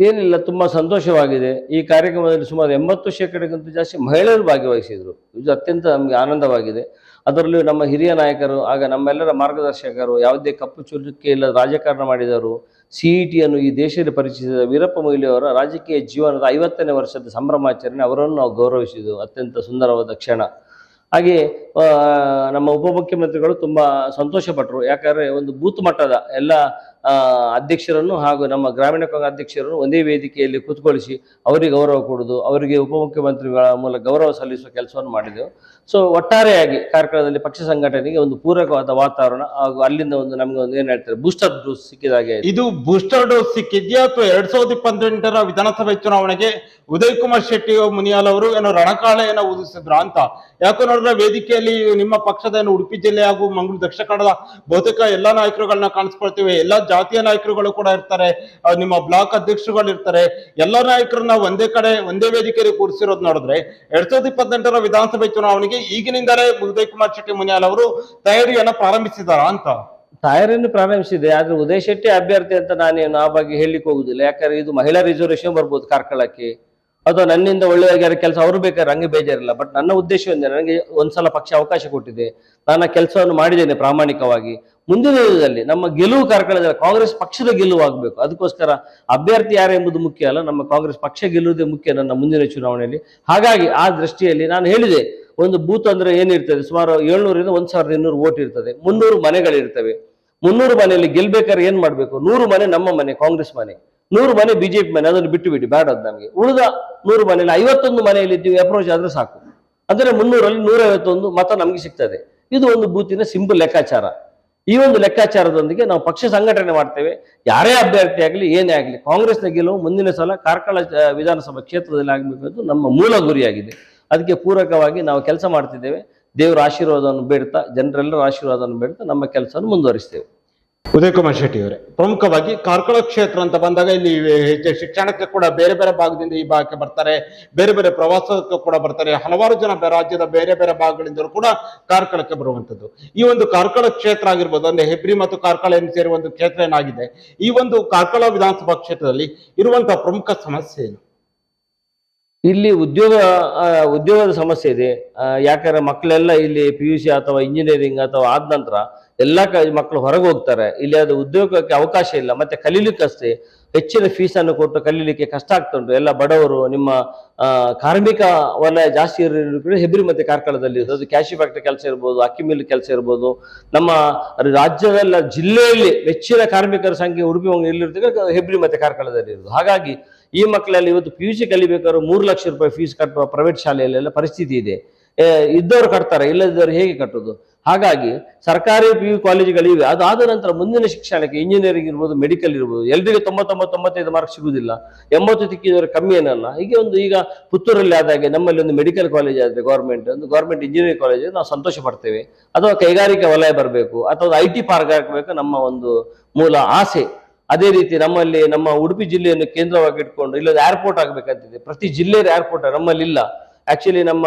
ಏನಿಲ್ಲ, ತುಂಬಾ ಸಂತೋಷವಾಗಿದೆ. ಈ ಕಾರ್ಯಕ್ರಮದಲ್ಲಿ ಸುಮಾರು ಎಂಬತ್ತು ಶೇಕಡಕ್ಕಿಂತ ಜಾಸ್ತಿ ಮಹಿಳೆಯರು ಭಾಗವಹಿಸಿದ್ರು. ಇದು ಅತ್ಯಂತ ನಮಗೆ ಆನಂದವಾಗಿದೆ. ಅದರಲ್ಲೂ ನಮ್ಮ ಹಿರಿಯ ನಾಯಕರು, ಆಗ ನಮ್ಮೆಲ್ಲರ ಮಾರ್ಗದರ್ಶಕರು, ಯಾವುದೇ ಕಪ್ಪು ಚುರುಕೆ ಇಲ್ಲದ ರಾಜಕಾರಣ ಮಾಡಿದವರು, ಸಿಇಟಿಯನ್ನು ಈ ದೇಶದಲ್ಲಿ ಪರಿಚಯಿಸಿದ ವೀರಪ್ಪ ಮೊಯ್ಲಿಯವರ ರಾಜಕೀಯ ಜೀವನದ ಐವತ್ತನೇ ವರ್ಷದ ಸಂಭ್ರಮಾಚರಣೆ ಅವರನ್ನು ನಾವು ಗೌರವಿಸಿದ್ದು ಅತ್ಯಂತ ಸುಂದರವಾದ ಕ್ಷಣ. ಹಾಗೆ ನಮ್ಮ ಉಪಮುಖ್ಯಮಂತ್ರಿಗಳು ತುಂಬಾ ಸಂತೋಷಪಟ್ಟರು ಯಾಕಂದರೆ ಒಂದು ಬೂತ್ ಮಟ್ಟದ ಎಲ್ಲ ಅಧ್ಯಕ್ಷರನ್ನು ಹಾಗೂ ನಮ್ಮ ಗ್ರಾಮೀಣ ಕಾಂಗ್ರೆಸ್ ಅಧ್ಯಕ್ಷರನ್ನು ಒಂದೇ ವೇದಿಕೆಯಲ್ಲಿ ಕೂತ್ಕೊಳಿಸಿ ಅವರಿಗೆ ಗೌರವ ಕೊಡೋದು, ಅವರಿಗೆ ಉಪಮುಖ್ಯಮಂತ್ರಿಗಳ ಮೂಲಕ ಗೌರವ ಸಲ್ಲಿಸುವ ಕೆಲಸವನ್ನು ಮಾಡಿದೆವು ಸೊ ಒಟ್ಟಾರೆಯಾಗಿ ಕಾರ್ಯಕ್ರಮದಲ್ಲಿ ಪಕ್ಷ ಸಂಘಟನೆಗೆ ಒಂದು ಪೂರಕವಾದ ವಾತಾವರಣ ಹಾಗೂ ಅಲ್ಲಿಂದ ಒಂದು ನಮಗೆ ಒಂದು ಏನ್ ಹೇಳ್ತಾರೆ ಬೂಸ್ಟರ್ ಡೋಸ್ ಸಿಕ್ಕಿದಾಗೆ. ಇದು ಬೂಸ್ಟರ್ ಡೋಸ್ ಸಿಕ್ಕಿದ್ಯಾ ಅಥವಾ ಎರಡ್ ಸಾವಿರದ ಇಪ್ಪತ್ತೆಂಟರ ವಿಧಾನಸಭೆ ಚುನಾವಣೆಗೆ ಉದಯ್ ಕುಮಾರ್ ಶೆಟ್ಟಿ ಮುನಿಯಾಲ್ ಅವರು ಏನೋ ರಣಕಾಳೆಯನ್ನ ಊದಿಸಿದ್ರ ಅಂತ ಯಾಕೋ ನೋಡಿದ್ರೆ ವೇದಿಕೆಯಲ್ಲಿ ನಿಮ್ಮ ಪಕ್ಷದ ಏನು ಉಡುಪಿ ಜಿಲ್ಲೆ ಹಾಗೂ ಮಂಗಳೂರು ದಕ್ಷಿಣ ಕನ್ನಡದ ಬಹುತೇಕ ಎಲ್ಲಾ ನಾಯಕರುಗಳನ್ನ ಕಾಣಿಸ್ಕೊಳ್ತೀವಿ, ಎಲ್ಲಾ ಜಾತಿಯ ನಾಯಕರುಗಳು ಕೂಡ ಇರ್ತಾರೆ ನಿಮ್ಮ ಬ್ಲಾಕ್ ಅಧ್ಯಕ್ಷರುಗಳು ಇರ್ತಾರೆ, ಎಲ್ಲ ನಾಯಕರನ್ನ ಒಂದೇ ಕಡೆ, ಒಂದೇ ವೇದಿಕೆಯಲ್ಲಿ ಕೂರಿಸಿರೋದು ನೋಡಿದ್ರೆ ಎರಡ್ ಸಾವಿರದ ಇಪ್ಪತ್ತೆಂಟರ ವಿಧಾನಸಭೆ ಚುನಾವಣೆಗೆ ಈಗಿನಿಂದಲೇ ಉದಯ್ ಕುಮಾರ್ ಶೆಟ್ಟಿ ಮುನಿಯಾಲ್ ಅವರು ತಯಾರಿಯನ್ನ ಪ್ರಾರಂಭಿಸಿದಾರ ಅಂತ? ತಯಾರಿಯನ್ನು ಪ್ರಾರಂಭಿಸಿದೆ, ಆದ್ರೆ ಉದಯ್ ಶೆಟ್ಟಿ ಅಭ್ಯರ್ಥಿ ಅಂತ ನಾನೇನು ಆ ಬಗ್ಗೆ ಹೇಳಲಿಕ್ಕೆ ಹೋಗುದಿಲ್ಲ. ಯಾಕಂದ್ರೆ ಇದು ಮಹಿಳಾ ರಿಸರ್ವೇಶನ್ ಬರ್ಬೋದು ಕಾರ್ಕಳಕ್ಕೆ. ಅಥವಾ ನನ್ನಿಂದ ಒಳ್ಳೆಯ ಕೆಲಸ ಅವರು ಬೇಕಾದ್ರೆ ಹಂಗೆ ಬೇಜಾರಿಲ್ಲ. ಬಟ್ ನನ್ನ ಉದ್ದೇಶ ಒಂದೇ, ನನಗೆ ಒಂದ್ಸಲ ಪಕ್ಷ ಅವಕಾಶ ಕೊಟ್ಟಿದೆ. ನಾನು ಕೆಲಸವನ್ನು ಮಾಡಿದ್ದೇನೆ ಪ್ರಾಮಾಣಿಕವಾಗಿ. ಮುಂದಿನ ದಿನದಲ್ಲಿ ನಮ್ಮ ಗೆಲುವು ಕಾರ್ಕಳದಲ್ಲಿ ಕಾಂಗ್ರೆಸ್ ಪಕ್ಷದ ಗೆಲುವು ಆಗಬೇಕು. ಅದಕ್ಕೋಸ್ಕರ ಅಭ್ಯರ್ಥಿ ಯಾರು ಎಂಬುದು ಮುಖ್ಯ ಅಲ್ಲ, ನಮ್ಮ ಕಾಂಗ್ರೆಸ್ ಪಕ್ಷ ಗೆಲ್ಲುವುದೇ ಮುಖ್ಯ ನನ್ನ ಮುಂದಿನ ಚುನಾವಣೆಯಲ್ಲಿ. ಹಾಗಾಗಿ ಆ ದೃಷ್ಟಿಯಲ್ಲಿ ನಾನು ಹೇಳಿದೆ, ಒಂದು ಬೂತ್ ಅಂದ್ರೆ ಏನಿರ್ತದೆ ಸುಮಾರು ಏಳ್ನೂರಿಂದ ಒಂದ್ ಸಾವಿರದ ಇನ್ನೂರು ಓಟ್ ಇರ್ತದೆ. ಮುನ್ನೂರು ಮನೆಗಳಿರ್ತವೆ ಮುನ್ನೂರು ಮನೆಯಲ್ಲಿ ಗೆಲ್ಬೇಕಾದ್ರೆ ಏನ್ ಮಾಡ್ಬೇಕು? ನೂರು ಮನೆ ನಮ್ಮ ಮನೆ, ಕಾಂಗ್ರೆಸ್ ಮನೆ. ನೂರು ಮನೆ ಬಿಜೆಪಿ ಮನೆ, ಅದನ್ನು ಬಿಟ್ಟು ಬಿಡಿ, ಬೇಡ ಅದು ನಮಗೆ. ಉಳಿದ ನೂರು ಮನೆಯಲ್ಲಿ ಐವತ್ತೊಂದು ಮನೆಯಲ್ಲಿ ನೀವು ಅಪ್ರೋಚ್ ಆದ್ರೆ ಸಾಕು. ಅಂದ್ರೆ ಮುನ್ನೂರಲ್ಲಿ ನೂರೈವತ್ತೊಂದು ಮತ ನಮಗೆ ಸಿಗ್ತದೆ. ಇದು ಒಂದು ಬೂತಿನ ಸಿಂಪಲ್ ಲೆಕ್ಕಾಚಾರ. ಈ ಒಂದು ಲೆಕ್ಕಾಚಾರದೊಂದಿಗೆ ನಾವು ಪಕ್ಷ ಸಂಘಟನೆ ಮಾಡ್ತೇವೆ. ಯಾರೇ ಅಭ್ಯರ್ಥಿ ಆಗಲಿ, ಏನೇ ಆಗಲಿ, ಕಾಂಗ್ರೆಸ್ನ ಗೆಲುವು ಮುಂದಿನ ಸಲ ಕಾರ್ಕಳ ವಿಧಾನಸಭಾ ಕ್ಷೇತ್ರದಲ್ಲಿ ಆಗಬೇಕು ನಮ್ಮ ಮೂಲ ಗುರಿಯಾಗಿದೆ. ಅದಕ್ಕೆ ಪೂರಕವಾಗಿ ನಾವು ಕೆಲಸ ಮಾಡ್ತಿದ್ದೇವೆ. ದೇವರ ಆಶೀರ್ವಾದವನ್ನು ಬೇಡ್ತಾ, ಜನರೆಲ್ಲರ ಆಶೀರ್ವಾದವನ್ನು ಬೇಡ್ತಾ ನಮ್ಮ ಕೆಲಸವನ್ನು ಮುಂದುವರಿಸ್ತೇವೆ. ಉದಯ್ ಕುಮಾರ್ ಶೆಟ್ಟಿ ಅವರೇ. ಪ್ರಮುಖವಾಗಿ ಕಾರ್ಕಳ ಕ್ಷೇತ್ರ ಅಂತ ಬಂದಾಗ ಇಲ್ಲಿ ಶಿಕ್ಷಣಕ್ಕೆ ಕೂಡ ಬೇರೆ ಬೇರೆ ಭಾಗದಿಂದ ಈ ಭಾಗಕ್ಕೆ ಬರ್ತಾರೆ, ಬೇರೆ ಬೇರೆ ಪ್ರವಾಸಕ್ಕೆ ಕೂಡ ಬರ್ತಾರೆ. ಹಲವಾರು ಜನ ರಾಜ್ಯದ ಬೇರೆ ಬೇರೆ ಭಾಗಗಳಿಂದಲೂ ಕೂಡ ಕಾರ್ಕಳಕ್ಕೆ ಬರುವಂತದ್ದು ಈ ಒಂದು ಕಾರ್ಕಳ ಕ್ಷೇತ್ರ ಆಗಿರ್ಬೋದು, ಅಂದ್ರೆ ಹೆಬ್ರಿ ಮತ್ತು ಕಾರ್ಕಳ ಎಂದು ಸೇರಿ ಒಂದು ಕ್ಷೇತ್ರ ಏನಾಗಿದೆ? ಈ ಒಂದು ಕಾರ್ಕಳ ವಿಧಾನಸಭಾ ಕ್ಷೇತ್ರದಲ್ಲಿ ಇರುವಂತಹ ಪ್ರಮುಖ ಸಮಸ್ಯೆ ಏನು? ಇಲ್ಲಿ ಉದ್ಯೋಗ ಉದ್ಯೋಗದ ಸಮಸ್ಯೆ ಇದೆ. ಯಾಕಂದ್ರೆ ಮಕ್ಕಳೆಲ್ಲ ಇಲ್ಲಿ ಪಿ ಯು ಸಿ ಅಥವಾ ಇಂಜಿನಿಯರಿಂಗ್ ಅಥವಾ ಆದ ನಂತರ ಎಲ್ಲ ಮಕ್ಕಳು ಹೊರಗೆ ಹೋಗ್ತಾರೆ. ಇಲ್ಲಿ ಅದು ಉದ್ಯೋಗಕ್ಕೆ ಅವಕಾಶ ಇಲ್ಲ. ಮತ್ತೆ ಕಲೀಲಿಕ್ಕಷ್ಟೇ ಹೆಚ್ಚಿನ ಫೀಸನ್ನು ಕೊಟ್ಟು ಕಲೀಲಿಕ್ಕೆ ಕಷ್ಟ ಆಗ್ತಾ ಉಂಟು. ಎಲ್ಲ ಬಡವರು, ನಿಮ್ಮ ಕಾರ್ಮಿಕ ವಲಯ ಜಾಸ್ತಿ ಇರೋದು ಹೆಬ್ರಿ ಮತ್ತೆ ಕಾರ್ಕಳದಲ್ಲಿ ಅದು ಕ್ಯಾಶಿ ಫ್ಯಾಕ್ಟರಿ ಕೆಲಸ ಇರ್ಬೋದು, ಅಕ್ಕಿ ಮಿಲ್ ಕೆಲಸ ಇರ್ಬೋದು. ನಮ್ಮ ರಾಜ್ಯದಲ್ಲ ಜಿಲ್ಲೆಯಲ್ಲಿ ಹೆಚ್ಚಿನ ಕಾರ್ಮಿಕರ ಸಂಖ್ಯೆ ಉಡುಪಿ ಎಲ್ಲಿರ್ತದೆ ಹೆಬ್ರಿ ಮತ್ತೆ ಕಾರ್ಕಳದಲ್ಲಿ ಇರೋದು. ಹಾಗಾಗಿ ಈ ಮಕ್ಕಳಲ್ಲಿ ಇವತ್ತು ಪಿ ಯು ಸಿ ಕಲಿಬೇಕಾದ್ರೆ ಮೂರು ಲಕ್ಷ ರೂಪಾಯಿ ಫೀಸ್ ಕಟ್ಟುವ ಪ್ರೈವೇಟ್ ಶಾಲೆಯಲ್ಲೆಲ್ಲ ಪರಿಸ್ಥಿತಿ ಇದೆ. ಇದ್ದವರು ಕಟ್ತಾರೆ, ಇಲ್ಲದಿದ್ದವರು ಹೇಗೆ ಕಟ್ಟುದು? ಹಾಗಾಗಿ ಸರ್ಕಾರಿ ಪಿ ಯು ಕಾಲೇಜುಗಳಿವೆ. ಅದಾದ ನಂತರ ಮುಂದಿನ ಶಿಕ್ಷಣಕ್ಕೆ ಇಂಜಿನಿಯರಿಂಗ್ ಇರ್ಬೋದು ಮೆಡಿಕಲ್ ಇರ್ಬೋದು. ಎಲ್ರಿಗೆ ತೊಂಬತ್ತೊಂಬತ್ತು, ತೊಂಬತ್ತೈದು ಮಾರ್ಕ್ ಸಿಗುವುದಿಲ್ಲ. ಎಂಬತ್ತು ತಿಕ್ಕಿದವರು ಕಮ್ಮಿ ಏನಲ್ಲ. ಹೀಗೆ ಒಂದು ಈಗ ಪುತ್ತೂರಲ್ಲಿ ಆದಾಗೆ ನಮ್ಮಲ್ಲಿ ಒಂದು ಮೆಡಿಕಲ್ ಕಾಲೇಜ್ ಆದರೆ ಗೌರ್ಮೆಂಟ್ ಒಂದು ಗೌರ್ಮೆಂಟ್ ಇಂಜಿನಿಯರಿಂಗ್ ಕಾಲೇಜ್ ನಾವು ಸಂತೋಷ ಪಡ್ತೇವೆ. ಅಥವಾ ಕೈಗಾರಿಕಾ ವಲಯ ಬರಬೇಕು, ಅಥವಾ ಐ ಟಿ ಪಾರ್ಕ್ ಆಗಬೇಕು ನಮ್ಮ ಒಂದು ಮೂಲ ಆಸೆ. ಅದೇ ರೀತಿ ನಮ್ಮಲ್ಲಿ ನಮ್ಮ ಉಡುಪಿ ಜಿಲ್ಲೆಯನ್ನು ಕೇಂದ್ರವಾಗಿ ಇಟ್ಕೊಂಡು ಇಲ್ಲದ ಏರ್ಪೋರ್ಟ್ ಆಗ್ಬೇಕಂತಿದೆ. ಪ್ರತಿ ಜಿಲ್ಲೆಯ ಏರ್ಪೋರ್ಟ್ ನಮ್ಮಲ್ಲಿ ಇಲ್ಲ ಆಕ್ಚುಲಿ ನಮ್ಮ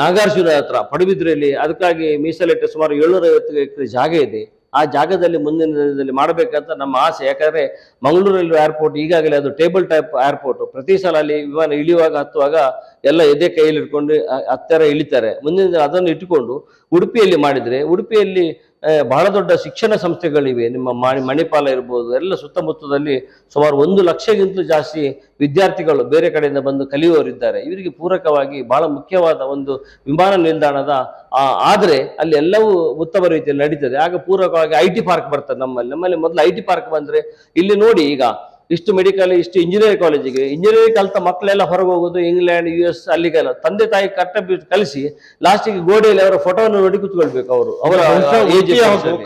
ನಾಗಾರ್ಜುನ ಹತ್ರ ಪಡುಬಿದ್ರೆಯಲ್ಲಿ ಅದಕ್ಕಾಗಿ ಮೀಸಲಿಟ್ಟು ಸುಮಾರು ಏಳ್ನೂರ ಐವತ್ತು ಎಕರೆ ಜಾಗ ಇದೆ. ಆ ಜಾಗದಲ್ಲಿ ಮುಂದಿನ ದಿನದಲ್ಲಿ ಮಾಡಬೇಕಂತ ನಮ್ಮ ಆಸೆ. ಯಾಕಂದ್ರೆ ಮಂಗಳೂರಲ್ಲಿ ಏರ್ಪೋರ್ಟ್ ಈಗಾಗಲೇ ಅದು ಟೇಬಲ್ ಟೈಪ್ ಏರ್ಪೋರ್ಟ್ ಪ್ರತಿ ಸಲ ಅಲ್ಲಿ ವಿಮಾನ ಇಳಿಯುವಾಗ, ಹತ್ತುವಾಗ ಎಲ್ಲ ಎದೆ ಕೈಯಲ್ಲಿ ಇಟ್ಕೊಂಡು ಹತ್ತರ ಇಳಿತಾರೆ. ಮುಂದಿನ ದಿನ ಅದನ್ನು ಇಟ್ಟುಕೊಂಡು ಉಡುಪಿಯಲ್ಲಿ ಮಾಡಿದ್ರೆ, ಉಡುಪಿಯಲ್ಲಿ ಬಹಳ ದೊಡ್ಡ ಶಿಕ್ಷಣ ಸಂಸ್ಥೆಗಳಿವೆ. ನಿಮ್ಮ ಮಣಿ, ಮಣಿಪಾಲ ಇರ್ಬೋದು, ಎಲ್ಲ ಸುತ್ತಮುತ್ತದಲ್ಲಿ ಸುಮಾರು ಒಂದು ಲಕ್ಷಗಿಂತಲೂ ಜಾಸ್ತಿ ವಿದ್ಯಾರ್ಥಿಗಳು ಬೇರೆ ಕಡೆಯಿಂದ ಬಂದು ಕಲಿಯುವವರಿದ್ದಾರೆ. ಇವರಿಗೆ ಪೂರಕವಾಗಿ ಬಹಳ ಮುಖ್ಯವಾದ ಒಂದು ವಿಮಾನ ನಿಲ್ದಾಣದ ಆದರೆ ಅಲ್ಲಿ ಎಲ್ಲವೂ ಉತ್ತಮ ರೀತಿಯಲ್ಲಿ ನಡೀತದೆ. ಆಗ ಪೂರಕವಾಗಿ ಐ ಟಿ ಪಾರ್ಕ್ ಬರ್ತದೆ ನಮ್ಮಲ್ಲಿ. ನಮ್ಮಲ್ಲಿ ಮೊದಲು ಐ ಟಿ ಪಾರ್ಕ್ ಬಂದ್ರೆ ಇಲ್ಲಿ ನೋಡಿ ಈಗ ಇಷ್ಟು ಮೆಡಿಕಲ್ ಇಷ್ಟು ಇಂಜಿನಿಯರಿಂಗ್ ಕಾಲೇಜಿಗೆ ಇಂಜಿನಿಯರಿಂಗ್ ಕಲಿತ ಮಕ್ಕಳೆಲ್ಲ ಹೊರಗೆ ಹೋಗೋದು ಇಂಗ್ಲೆಂಡ್ ಯು ಎಸ್ ಅಲ್ಲಿಗೆಲ್ಲ. ತಂದೆ ತಾಯಿ ಕಟ್ಟ ಬಿಟ್ಟು ಕಲಿಸಿ ಲಾಸ್ಟಿಗೆ ಗೋಡೆಯಲ್ಲಿ ಅವರ ಫೋಟೋವನ್ನು ನೋಡಿ ಕುತ್ಕೊಳ್ಬೇಕು ಅವರು ಅವರ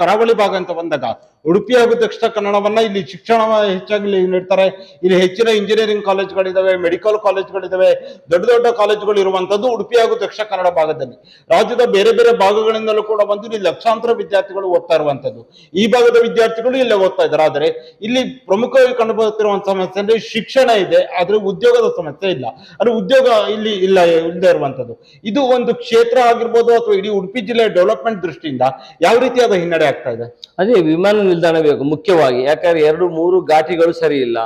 ಕರಾವಳಿ ಭಾಗ ಅಂತ ಬಂದಾಗ ಉಡುಪಿ ಹಾಗೂ ದಕ್ಷಿಣ ಕನ್ನಡವನ್ನ, ಇಲ್ಲಿ ಶಿಕ್ಷಣ ಹೆಚ್ಚಾಗಿ ನೀಡ್ತಾರೆ. ಇಲ್ಲಿ ಹೆಚ್ಚಿನ ಇಂಜಿನಿಯರಿಂಗ್ ಕಾಲೇಜ್ಗಳಿದಾವೆ ಮೆಡಿಕಲ್ ಕಾಲೇಜ್ಗಳಿದಾವೆ ದೊಡ್ಡ ದೊಡ್ಡ ಕಾಲೇಜುಗಳು ಇರುವಂತದ್ದು ಉಡುಪಿ ಹಾಗೂ ದಕ್ಷಿಣ ಕನ್ನಡ ಭಾಗದಲ್ಲಿ. ರಾಜ್ಯದ ಬೇರೆ ಬೇರೆ ಭಾಗಗಳಿಂದಲೂ ಕೂಡ ಬಂದು ಇಲ್ಲಿ ಲಕ್ಷಾಂತರ ವಿದ್ಯಾರ್ಥಿಗಳು ಓದ್ತಾ ಇರುವಂತದ್ದು ಈ ಭಾಗದ ವಿದ್ಯಾರ್ಥಿಗಳು ಇಲ್ಲೇ ಓದ್ತಾ ಇದ್ದಾರೆ. ಆದರೆ ಇಲ್ಲಿ ಪ್ರಮುಖವಾಗಿ ಕಂಡು ಬರುತ್ತಿರುವಂತ ಸಮಸ್ಯೆ ಅಂದ್ರೆ ಶಿಕ್ಷಣ ಇದೆ, ಆದ್ರೆ ಉದ್ಯೋಗದ ಸಮಸ್ಯೆ ಇಲ್ಲ. ಅಂದ್ರೆ ಉದ್ಯೋಗ ಇಲ್ಲಿ ಇಲ್ಲ, ಇಲ್ಲದೆ ಇರುವಂತದ್ದು ಇದು ಒಂದು ಕ್ಷೇತ್ರ ಆಗಿರ್ಬೋದು ಅಥವಾ ಇಡೀ ಉಡುಪಿ ಜಿಲ್ಲೆಯ ಡೆವಲಪ್ಮೆಂಟ್ ದೃಷ್ಟಿಯಿಂದ ಯಾವ ರೀತಿಯಾದ ಹಿನ್ನಡೆ ಆಗ್ತಾ ಇದೆ? ಅದೇ ವಿಮಾನ ನಿಲ್ದಾಣ ಬೇಕು, ಮುಖ್ಯವಾಗಿ. ಯಾಕಂದ್ರೆ ಎರಡು, ಮೂರು ಘಾಟಿಗಳು ಸರಿ ಇಲ್ಲ.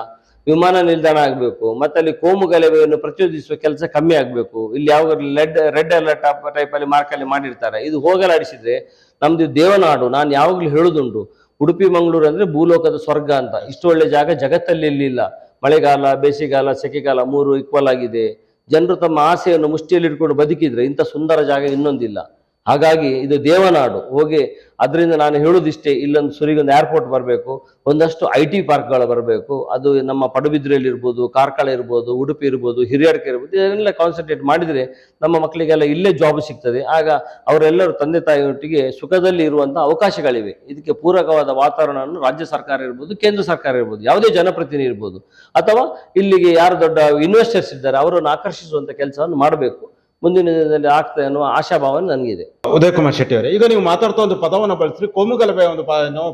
ವಿಮಾನ ನಿಲ್ದಾಣ ಆಗ್ಬೇಕು. ಮತ್ತೆ ಅಲ್ಲಿ ಕೋಮು ಗಲಭೆಯನ್ನು ಪ್ರಚೋದಿಸುವ ಕೆಲಸ ಕಮ್ಮಿ ಆಗ್ಬೇಕು. ಇಲ್ಲಿ ಯಾವ ರೆಡ್ ರೆಡ್ ಅಲರ್ಟ್ ಟೈಪ್ ಅಲ್ಲಿ ಮಾರ್ಕ್ ಅಲ್ಲಿ ಮಾಡಿರ್ತಾರೆ. ಇದು ಹೋಗಲಾಡಿಸಿದ್ರೆ ನಮ್ದು ದೇವನಾಡು, ನಾನು ಯಾವಾಗ್ಲೂ ಹೇಳುದುಂಟು, ಉಡುಪಿ, ಮಂಗಳೂರು ಅಂದ್ರೆ ಭೂಲೋಕದ ಸ್ವರ್ಗ ಅಂತ. ಇಷ್ಟು ಒಳ್ಳೆ ಜಾಗ ಜಗತ್ತಲ್ಲಿ ಇಲ್ಲಿಲ್ಲ ಮಳೆಗಾಲ, ಬೇಸಿಗೆಗಾಲ, ಸೆಕೆಗಾಲ ಮೂರು ಈಕ್ವಲ್ ಆಗಿದೆ. ಜನರು ತಮ್ಮ ಆಸೆಯನ್ನು ಮುಷ್ಟಿಯಲ್ಲಿ ಇಟ್ಕೊಂಡು ಬದುಕಿದ್ರೆ ಇಂಥ ಸುಂದರ ಜಾಗ ಇನ್ನೊಂದಿಲ್ಲ. ಹಾಗಾಗಿ ಇದು ದೇವನಾಡು. ಹೋಗಿ ಅದರಿಂದ ನಾನು ಹೇಳೋದಿಷ್ಟೇ, ಇಲ್ಲೊಂದು ಸುರಿಗೊಂದು ಏರ್ಪೋರ್ಟ್ ಬರಬೇಕು, ಒಂದಷ್ಟು ಐ ಟಿ ಪಾರ್ಕ್ಗಳು ಬರಬೇಕು, ಅದು ನಮ್ಮ ಪಡುಬಿದ್ರೆಯಲ್ಲಿ ಇರ್ಬೋದು, ಕಾರ್ಕಳ ಇರ್ಬೋದು, ಉಡುಪಿ ಇರ್ಬೋದು, ಹಿರಿಯಡ್ಕೆ ಇರ್ಬೋದು, ಇದನ್ನೆಲ್ಲ ಕಾನ್ಸಂಟ್ರೇಟ್ ಮಾಡಿದರೆ ನಮ್ಮ ಮಕ್ಕಳಿಗೆಲ್ಲ ಇಲ್ಲೇ ಜಾಬ್ ಸಿಗ್ತದೆ. ಆಗ ಅವರೆಲ್ಲರೂ ತಂದೆ ತಾಯಿಯೊಟ್ಟಿಗೆ ಸುಖದಲ್ಲಿ ಇರುವಂಥ ಅವಕಾಶಗಳಿವೆ. ಇದಕ್ಕೆ ಪೂರಕವಾದ ವಾತಾವರಣವನ್ನು ರಾಜ್ಯ ಸರ್ಕಾರ ಇರ್ಬೋದು, ಕೇಂದ್ರ ಸರ್ಕಾರ ಇರ್ಬೋದು, ಯಾವುದೇ ಜನಪ್ರತಿನಿಧಿ ಇರ್ಬೋದು. ಅಥವಾ ಇಲ್ಲಿಗೆ ಯಾರು ದೊಡ್ಡ ಇನ್ವೆಸ್ಟರ್ಸ್ ಇದ್ದಾರೆ, ಅವರನ್ನು ಆಕರ್ಷಿಸುವಂಥ ಕೆಲಸವನ್ನು ಮಾಡಬೇಕು. ಮುಂದಿನ ದಿನದಲ್ಲಿ ಆಗ್ತದೆ ಅನ್ನುವ ಆಶಾಭಾವನೆ ನನಗಿದೆ. ಉದಯ್ ಕುಮಾರ್ ಶೆಟ್ಟಿ ಅವರೇ, ಈಗ ನೀವು ಮಾತಾಡ್ತಾ ಒಂದು ಪದವನ್ನು ಬಳಸಿದ್ರಿ, ಕೋಮುಗಲಭೆ ಒಂದು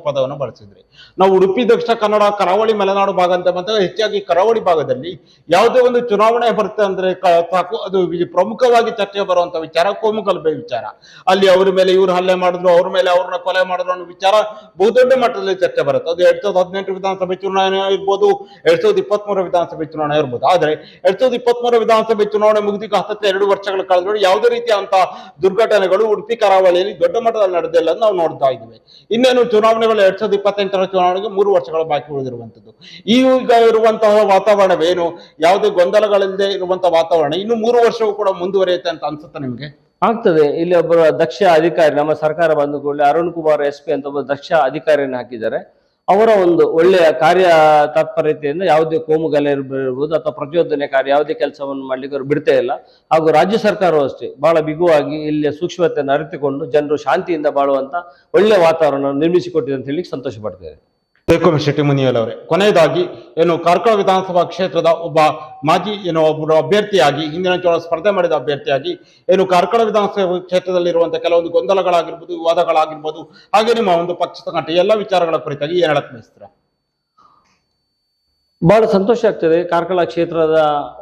ಪದವನ್ನು ಬಳಸಿದ್ರಿ. ನಾವು ಉಡುಪಿ, ದಕ್ಷಿಣ ಕನ್ನಡ, ಕರಾವಳಿ, ಮಲೆನಾಡು ಭಾಗ ಅಂತ ಬಂದಾಗ ಹೆಚ್ಚಾಗಿ ಕರಾವಳಿ ಭಾಗದಲ್ಲಿ ಯಾವುದೇ ಒಂದು ಚುನಾವಣೆ ಬರುತ್ತೆ ಅಂದ್ರೆ ಸಾಕು, ಅದು ಪ್ರಮುಖವಾಗಿ ಚರ್ಚೆ ಬರುವಂತ ವಿಚಾರ ಕೋಮುಗಲಭೆ ವಿಚಾರ. ಅಲ್ಲಿ ಅವ್ರ ಮೇಲೆ ಇವ್ರು ಹಲ್ಲೆ ಮಾಡಿದ್ರು, ಅವ್ರ ಮೇಲೆ ಅವ್ರನ್ನ ಕೊಲೆ ಮಾಡಿದ್ರು ಅನ್ನೋ ವಿಚಾರ ಬಹುದೊಡ್ಡ ಮಟ್ಟದಲ್ಲಿ ಚರ್ಚೆ ಬರುತ್ತೆ. ಅದು ಎರಡ್ ಸಾವಿರದ ಹದಿನೆಂಟು ವಿಧಾನಸಭೆ ಚುನಾವಣೆ ಇರ್ಬೋದು ಎರಡ್ ಸಾವಿರದ ಇಪ್ಪತ್ತ್ ವಿಧಾನಸಭೆ ಚುನಾವಣೆ ಇರ್ಬೋದು ಆದ್ರೆ ಎರಡ್ ಸಾವಿರದ ಇಪ್ಪತ್ತ್ ವಿಧಾನಸಭೆ ಚುನಾವಣೆ ಮುಗಿದಿಗೆ ಹತ್ತತ್ತೆ ಎರಡು ವರ್ಷಗಳ ನೋಡಿ ಯಾವುದೇ ರೀತಿಯಂತ ದುರ್ಘಟನೆಗಳು, ಉಡುಪಿ ಕರಾವಳಿಯಲ್ಲಿ ದೊಡ್ಡ ಮಟ್ಟದಲ್ಲಿ ನಡೆದಿಲ್ಲ ಅಂತ ನಾವು ನೋಡ್ತಾ ಇದ್ದೀವಿ ಇನ್ನೇನು ಚುನಾವಣೆಗಳು ಎರಡ್ ಸಾವಿರದ ಇಪ್ಪತ್ತೆಂಟರ ಚುನಾವಣೆಗೆ ಮೂರು ವರ್ಷಗಳು ಬಾಕಿ ಉಳಿದಿರುವಂತದ್ದು ಈಗ ಇರುವಂತಹ ವಾತಾವರಣವೇನು? ಯಾವುದೇ ಗೊಂದಲಗಳಿಲ್ಲದೆ ಇರುವಂತಹ ವಾತಾವರಣ ಇನ್ನು ಮೂರು ವರ್ಷವೂ ಕೂಡ ಮುಂದುವರಿಯುತ್ತೆ ಅಂತ ಅನ್ಸುತ್ತೆ ನಿಮಗೆ? ಆಗ್ತದೆ. ಇಲ್ಲಿ ಒಬ್ಬರು ದಕ್ಷ ಅಧಿಕಾರಿ, ನಮ್ಮ ಸರ್ಕಾರ ಬಂದ ಕೂಡಲೇ ಅರುಣ್ ಕುಮಾರ್ ಎಸ್ ಪಿ ಅಂತ ಒಬ್ಬ ದಕ್ಷ ಅಧಿಕಾರಿಯನ್ನು ಹಾಕಿದ್ದಾರೆ. ಅವರ ಒಂದು ಒಳ್ಳೆಯ ಕಾರ್ಯ ತತ್ಪರತೆಯಿಂದ ಯಾವುದೇ ಕೋಮುಗಲ ಇರಬಹುದು ಅಥವಾ ಪ್ರಚೋದನೆ ಕಾರ್ಯ ಯಾವುದೇ ಕೆಲಸವನ್ನು ಮಾಡ್ಲಿಕ್ಕೆ ಅವರು ಬಿಡ್ತಾ ಇಲ್ಲ. ಹಾಗೂ ರಾಜ್ಯ ಸರ್ಕಾರವೂ ಅಷ್ಟೇ, ಬಹಳ ಬಿಗುವಾಗಿ ಇಲ್ಲಿಯ ಸೂಕ್ಷ್ಮತೆಯನ್ನು ಅರಿತುಕೊಂಡು ಜನರು ಶಾಂತಿಯಿಂದ ಬಾಳುವಂತ ಒಳ್ಳೆಯ ವಾತಾವರಣ ನಿರ್ಮಿಸಿಕೊಟ್ಟಿದೆ ಅಂತ ಹೇಳಿ ಸಂತೋಷ ಪಡ್ತೇವೆ ಜಯಕುಮಾರ್ ಶೆಟ್ಟಿ ಮುನಿಯಲ್ ಅವರೇ. ಕೊನೆಯದಾಗಿ, ಏನು ಕಾರ್ಕಳ ವಿಧಾನಸಭಾ ಕ್ಷೇತ್ರದ ಒಬ್ಬ ಮಾಜಿ, ಏನು, ಒಬ್ಬರು ಅಭ್ಯರ್ಥಿಯಾಗಿ, ಹಿಂದಿನ ಚುನಾವಣೆ ಸ್ಪರ್ಧೆ ಮಾಡಿದ ಅಭ್ಯರ್ಥಿಯಾಗಿ, ಏನು ಕಾರ್ಕಳ ವಿಧಾನಸಭಾ ಕ್ಷೇತ್ರದಲ್ಲಿರುವಂತಹ ಕೆಲವೊಂದು ಗೊಂದಲಗಳಾಗಿರ್ಬೋದು ವಿವಾದಗಳಾಗಿರ್ಬೋದು ಹಾಗೆ ನಿಮ್ಮ ಒಂದು ಪಕ್ಷದ ಸಂಘಟನೆ ಎಲ್ಲ ವಿಚಾರಗಳ ಕುರಿತಾಗಿ ಏನ್ ಹೇಳಕ್ ಬಯಸ್ತೀರಾ? ಬಹಳ ಸಂತೋಷ ಆಗ್ತದೆ ಕಾರ್ಕಳ ಕ್ಷೇತ್ರದ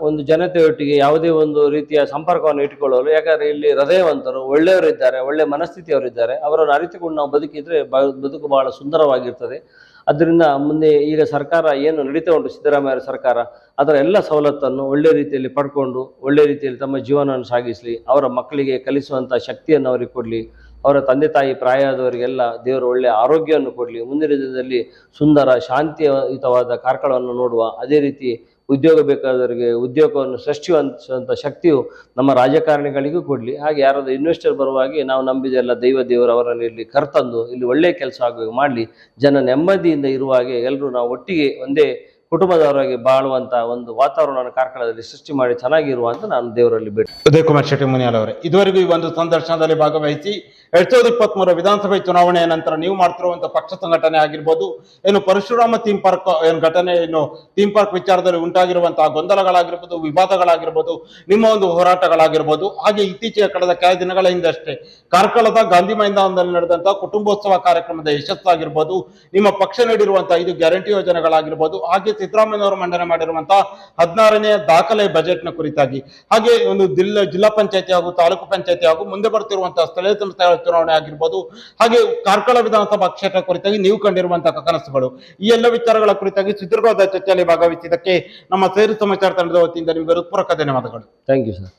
ಒಂದು ಜನತೆಯೊಟ್ಟಿಗೆ ಯಾವುದೇ ಒಂದು ರೀತಿಯ ಸಂಪರ್ಕವನ್ನು ಇಟ್ಟುಕೊಳ್ಳಲು. ಯಾಕಂದ್ರೆ ಇಲ್ಲಿ ಹೃದಯವಂತರು, ಒಳ್ಳೆಯವರಿದ್ದಾರೆ, ಒಳ್ಳೆ ಮನಸ್ಥಿತಿಯವರಿದ್ದಾರೆ. ಅವರನ್ನು ಅರಿತುಕೊಂಡು ನಾವು ಬದುಕಿದ್ರೆ ಬದುಕು ಬಹಳ ಸುಂದರವಾಗಿರ್ತದೆ. ಅದರಿಂದ ಮುಂದೆ ಈಗ ಸರ್ಕಾರ ಏನು ನಡೀತಾ ಉಂಟು ಸಿದ್ದರಾಮಯ್ಯ ಸರ್ಕಾರ, ಅದರ ಎಲ್ಲ ಸವಲತ್ತನ್ನು ಒಳ್ಳೆ ರೀತಿಯಲ್ಲಿ ಪಡ್ಕೊಂಡು, ಒಳ್ಳೆ ರೀತಿಯಲ್ಲಿ ತಮ್ಮ ಜೀವನವನ್ನು ಸಾಗಿಸಲಿ, ಅವರ ಮಕ್ಕಳಿಗೆ ಕಲಿಸುವಂಥ ಶಕ್ತಿಯನ್ನು ಅವರಿಗೆ ಕೊಡಲಿ, ಅವರ ತಂದೆ ತಾಯಿ ಪ್ರಾಯದವರಿಗೆಲ್ಲ ದೇವರು ಒಳ್ಳೆ ಆರೋಗ್ಯವನ್ನು ಕೊಡಲಿ, ಮುಂದಿನ ದಿನದಲ್ಲಿ ಸುಂದರ ಶಾಂತಿಯುತವಾದ ಕಾರ್ಕಳವನ್ನು ನೋಡುವ ಅದೇ ರೀತಿ ಉದ್ಯೋಗ ಬೇಕಾದವರಿಗೆ ಉದ್ಯೋಗವನ್ನು ಸೃಷ್ಟಿಸುವಂಥ ಶಕ್ತಿಯು ನಮ್ಮ ರಾಜಕಾರಣಿಗಳಿಗೂ ಕೊಡಲಿ. ಹಾಗೆ ಯಾರಾದರೂ ಇನ್ವೆಸ್ಟರ್ ಬರುವಾಗೆ ನಾವು ನಂಬಿದೆಲ್ಲ ದೈವ ದೇವರು ಅವರಲ್ಲಿ ಇಲ್ಲಿ ಕರ್ತಂದು ಇಲ್ಲಿ ಒಳ್ಳೆಯ ಕೆಲಸ ಆಗುವ ಮಾಡಲಿ. ಜನ ನೆಮ್ಮದಿಯಿಂದ ಇರುವ ಹಾಗೆ ಎಲ್ಲರೂ ನಾವು ಒಟ್ಟಿಗೆ ಒಂದೇ ಕುಟುಂಬದವರಾಗಿ ಬಾಳುವಂತ ಒಂದು ವಾತಾವರಣವನ್ನು ಕಾರ್ಕಳದಲ್ಲಿ ಸೃಷ್ಟಿ ಮಾಡಿ ಚೆನ್ನಾಗಿರುವಂತ ನಾನು ದೇವರಲ್ಲಿ ಬಿಟ್ಟು ಉದಯ್ ಕುಮಾರ್ ಶೆಟ್ಟಿ ಮುನಿಯಾಲ್ ಅವರೇ, ಇದುವರೆಗೂ ಈ ಒಂದು ಸಂದರ್ಶನದಲ್ಲಿ ಭಾಗವಹಿಸಿ ಎರಡ್ ಸಾವಿರದ ಇಪ್ಪತ್ತ್ ಮೂರ ವಿಧಾನಸಭೆ ಚುನಾವಣೆಯ ನಂತರ ನೀವು ಮಾಡ್ತಿರುವಂತಹ ಪಕ್ಷ ಸಂಘಟನೆ ಆಗಿರ್ಬೋದು, ಏನು ಪರಶುರಾಮ ಥೀಮ್ ಪಾರ್ಕ್, ಏನು ಘಟನೆ, ಏನು ಥೀಮ್ ಪಾರ್ಕ್ ವಿಚಾರದಲ್ಲಿ ಉಂಟಾಗಿರುವಂತಹ ಗೊಂದಲಗಳಾಗಿರ್ಬೋದು, ವಿವಾದಗಳಾಗಿರ್ಬೋದು, ನಿಮ್ಮ ಒಂದು ಹೋರಾಟಗಳಾಗಿರ್ಬೋದು, ಹಾಗೆ ಇತ್ತೀಚೆಗೆ ಕಳೆದ ಕೆಲ ದಿನಗಳ ಹಿಂದಷ್ಟೇ ಕಾರ್ಕಳದ ಗಾಂಧಿ ಮೈದಾನದಲ್ಲಿ ನಡೆದಂತಹ ಕುಟುಂಬೋತ್ಸವ ಕಾರ್ಯಕ್ರಮದ ಯಶಸ್ಸಾಗಿರ್ಬೋದು, ನಿಮ್ಮ ಪಕ್ಷ ನೀಡಿರುವಂತಹ ಐದು ಗ್ಯಾರಂಟಿ ಯೋಜನೆಗಳಾಗಿರ್ಬೋದು, ಹಾಗೆ ಸಿದ್ದರಾಮಯ್ಯವರು ಮಂಡನೆ ಮಾಡಿರುವಂತಹ ಹದಿನಾರನೇ ದಾಖಲೆ ಬಜೆಟ್ನ ಕುರಿತಾಗಿ. ಹಾಗೆ ಒಂದು ಜಿಲ್ಲಾ ಜಿಲ್ಲಾ ಪಂಚಾಯತಿ ಹಾಗೂ ತಾಲೂಕು ಪಂಚಾಯತಿ ಹಾಗೂ ಮುಂದೆ ಬರ್ತಿರುವಂತಹ ಸ್ಥಳೀಯ ಸಂಸ್ಥೆಗಳ ಚುನಾವಣೆ ಆಗಿರ್ಬೋದು, ಹಾಗೆ ಕಾರ್ಕಳ ವಿಧಾನಸಭಾ ಕ್ಷೇತ್ರ ಕುರಿತಾಗಿ ನೀವು ಕಂಡಿರುವಂತಹ ಕನಸುಗಳು. ಈ ಎಲ್ಲ ವಿಚಾರಗಳ ಕುರಿತಾಗಿ ಸುದೀರ್ಘವಾದ ಚರ್ಚೆಯಲ್ಲಿ ಭಾಗವಹಿಸಿದ್ದಕ್ಕೆ ನಮ್ಮ ಸೇರು ಸಮಾಚಾರ ತಂಡದ ವತಿಯಿಂದ ನಿಮಗೆ ಹೃತ್ಪೂರ್ವಕ ಧನ್ಯವಾದಗಳು. ಥ್ಯಾಂಕ್ ಯು ಸರ್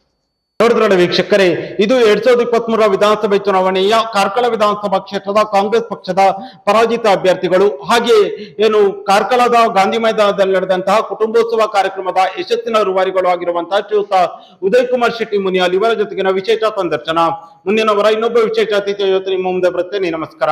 ನೋಡಿದ್ರಲ್ಲ ವೀಕ್ಷಕರೇ, ಇದು ಎರಡ್ ಸಾವಿರದ ಇಪ್ಪತ್ತ್ ಮೂರರ ವಿಧಾನಸಭೆ ಚುನಾವಣೆಯ ಕಾರ್ಕಳ ವಿಧಾನಸಭಾ ಕ್ಷೇತ್ರದ ಕಾಂಗ್ರೆಸ್ ಪಕ್ಷದ ಪರಾಜಿತ ಅಭ್ಯರ್ಥಿಗಳು. ಹಾಗೆ ಏನು ಕಾರ್ಕಳದ ಗಾಂಧಿ ಮೈದಾನದಲ್ಲಿ ನಡೆದಂತಹ ಕುಟುಂಬೋತ್ಸವ ಕಾರ್ಯಕ್ರಮದ ಯಶಸ್ಸಿನ ರೂವಾರಿಗಳು ಆಗಿರುವಂತಹ ಶ್ರೀಯುತ ಉದಯ್ ಕುಮಾರ್ ಶೆಟ್ಟಿ ಮುನಿಯಾಲ್ ಇವರ ಜೊತೆಗಿನ ವಿಶೇಷ ಸಂದರ್ಶನ. ಮುಂದಿನವರ ಇನ್ನೊಬ್ಬ ವಿಶೇಷ ಅತಿಥಿಯ ಜೊತೆ ಮುಂದೆ ಬರುತ್ತೇನೆ. ನಮಸ್ಕಾರ.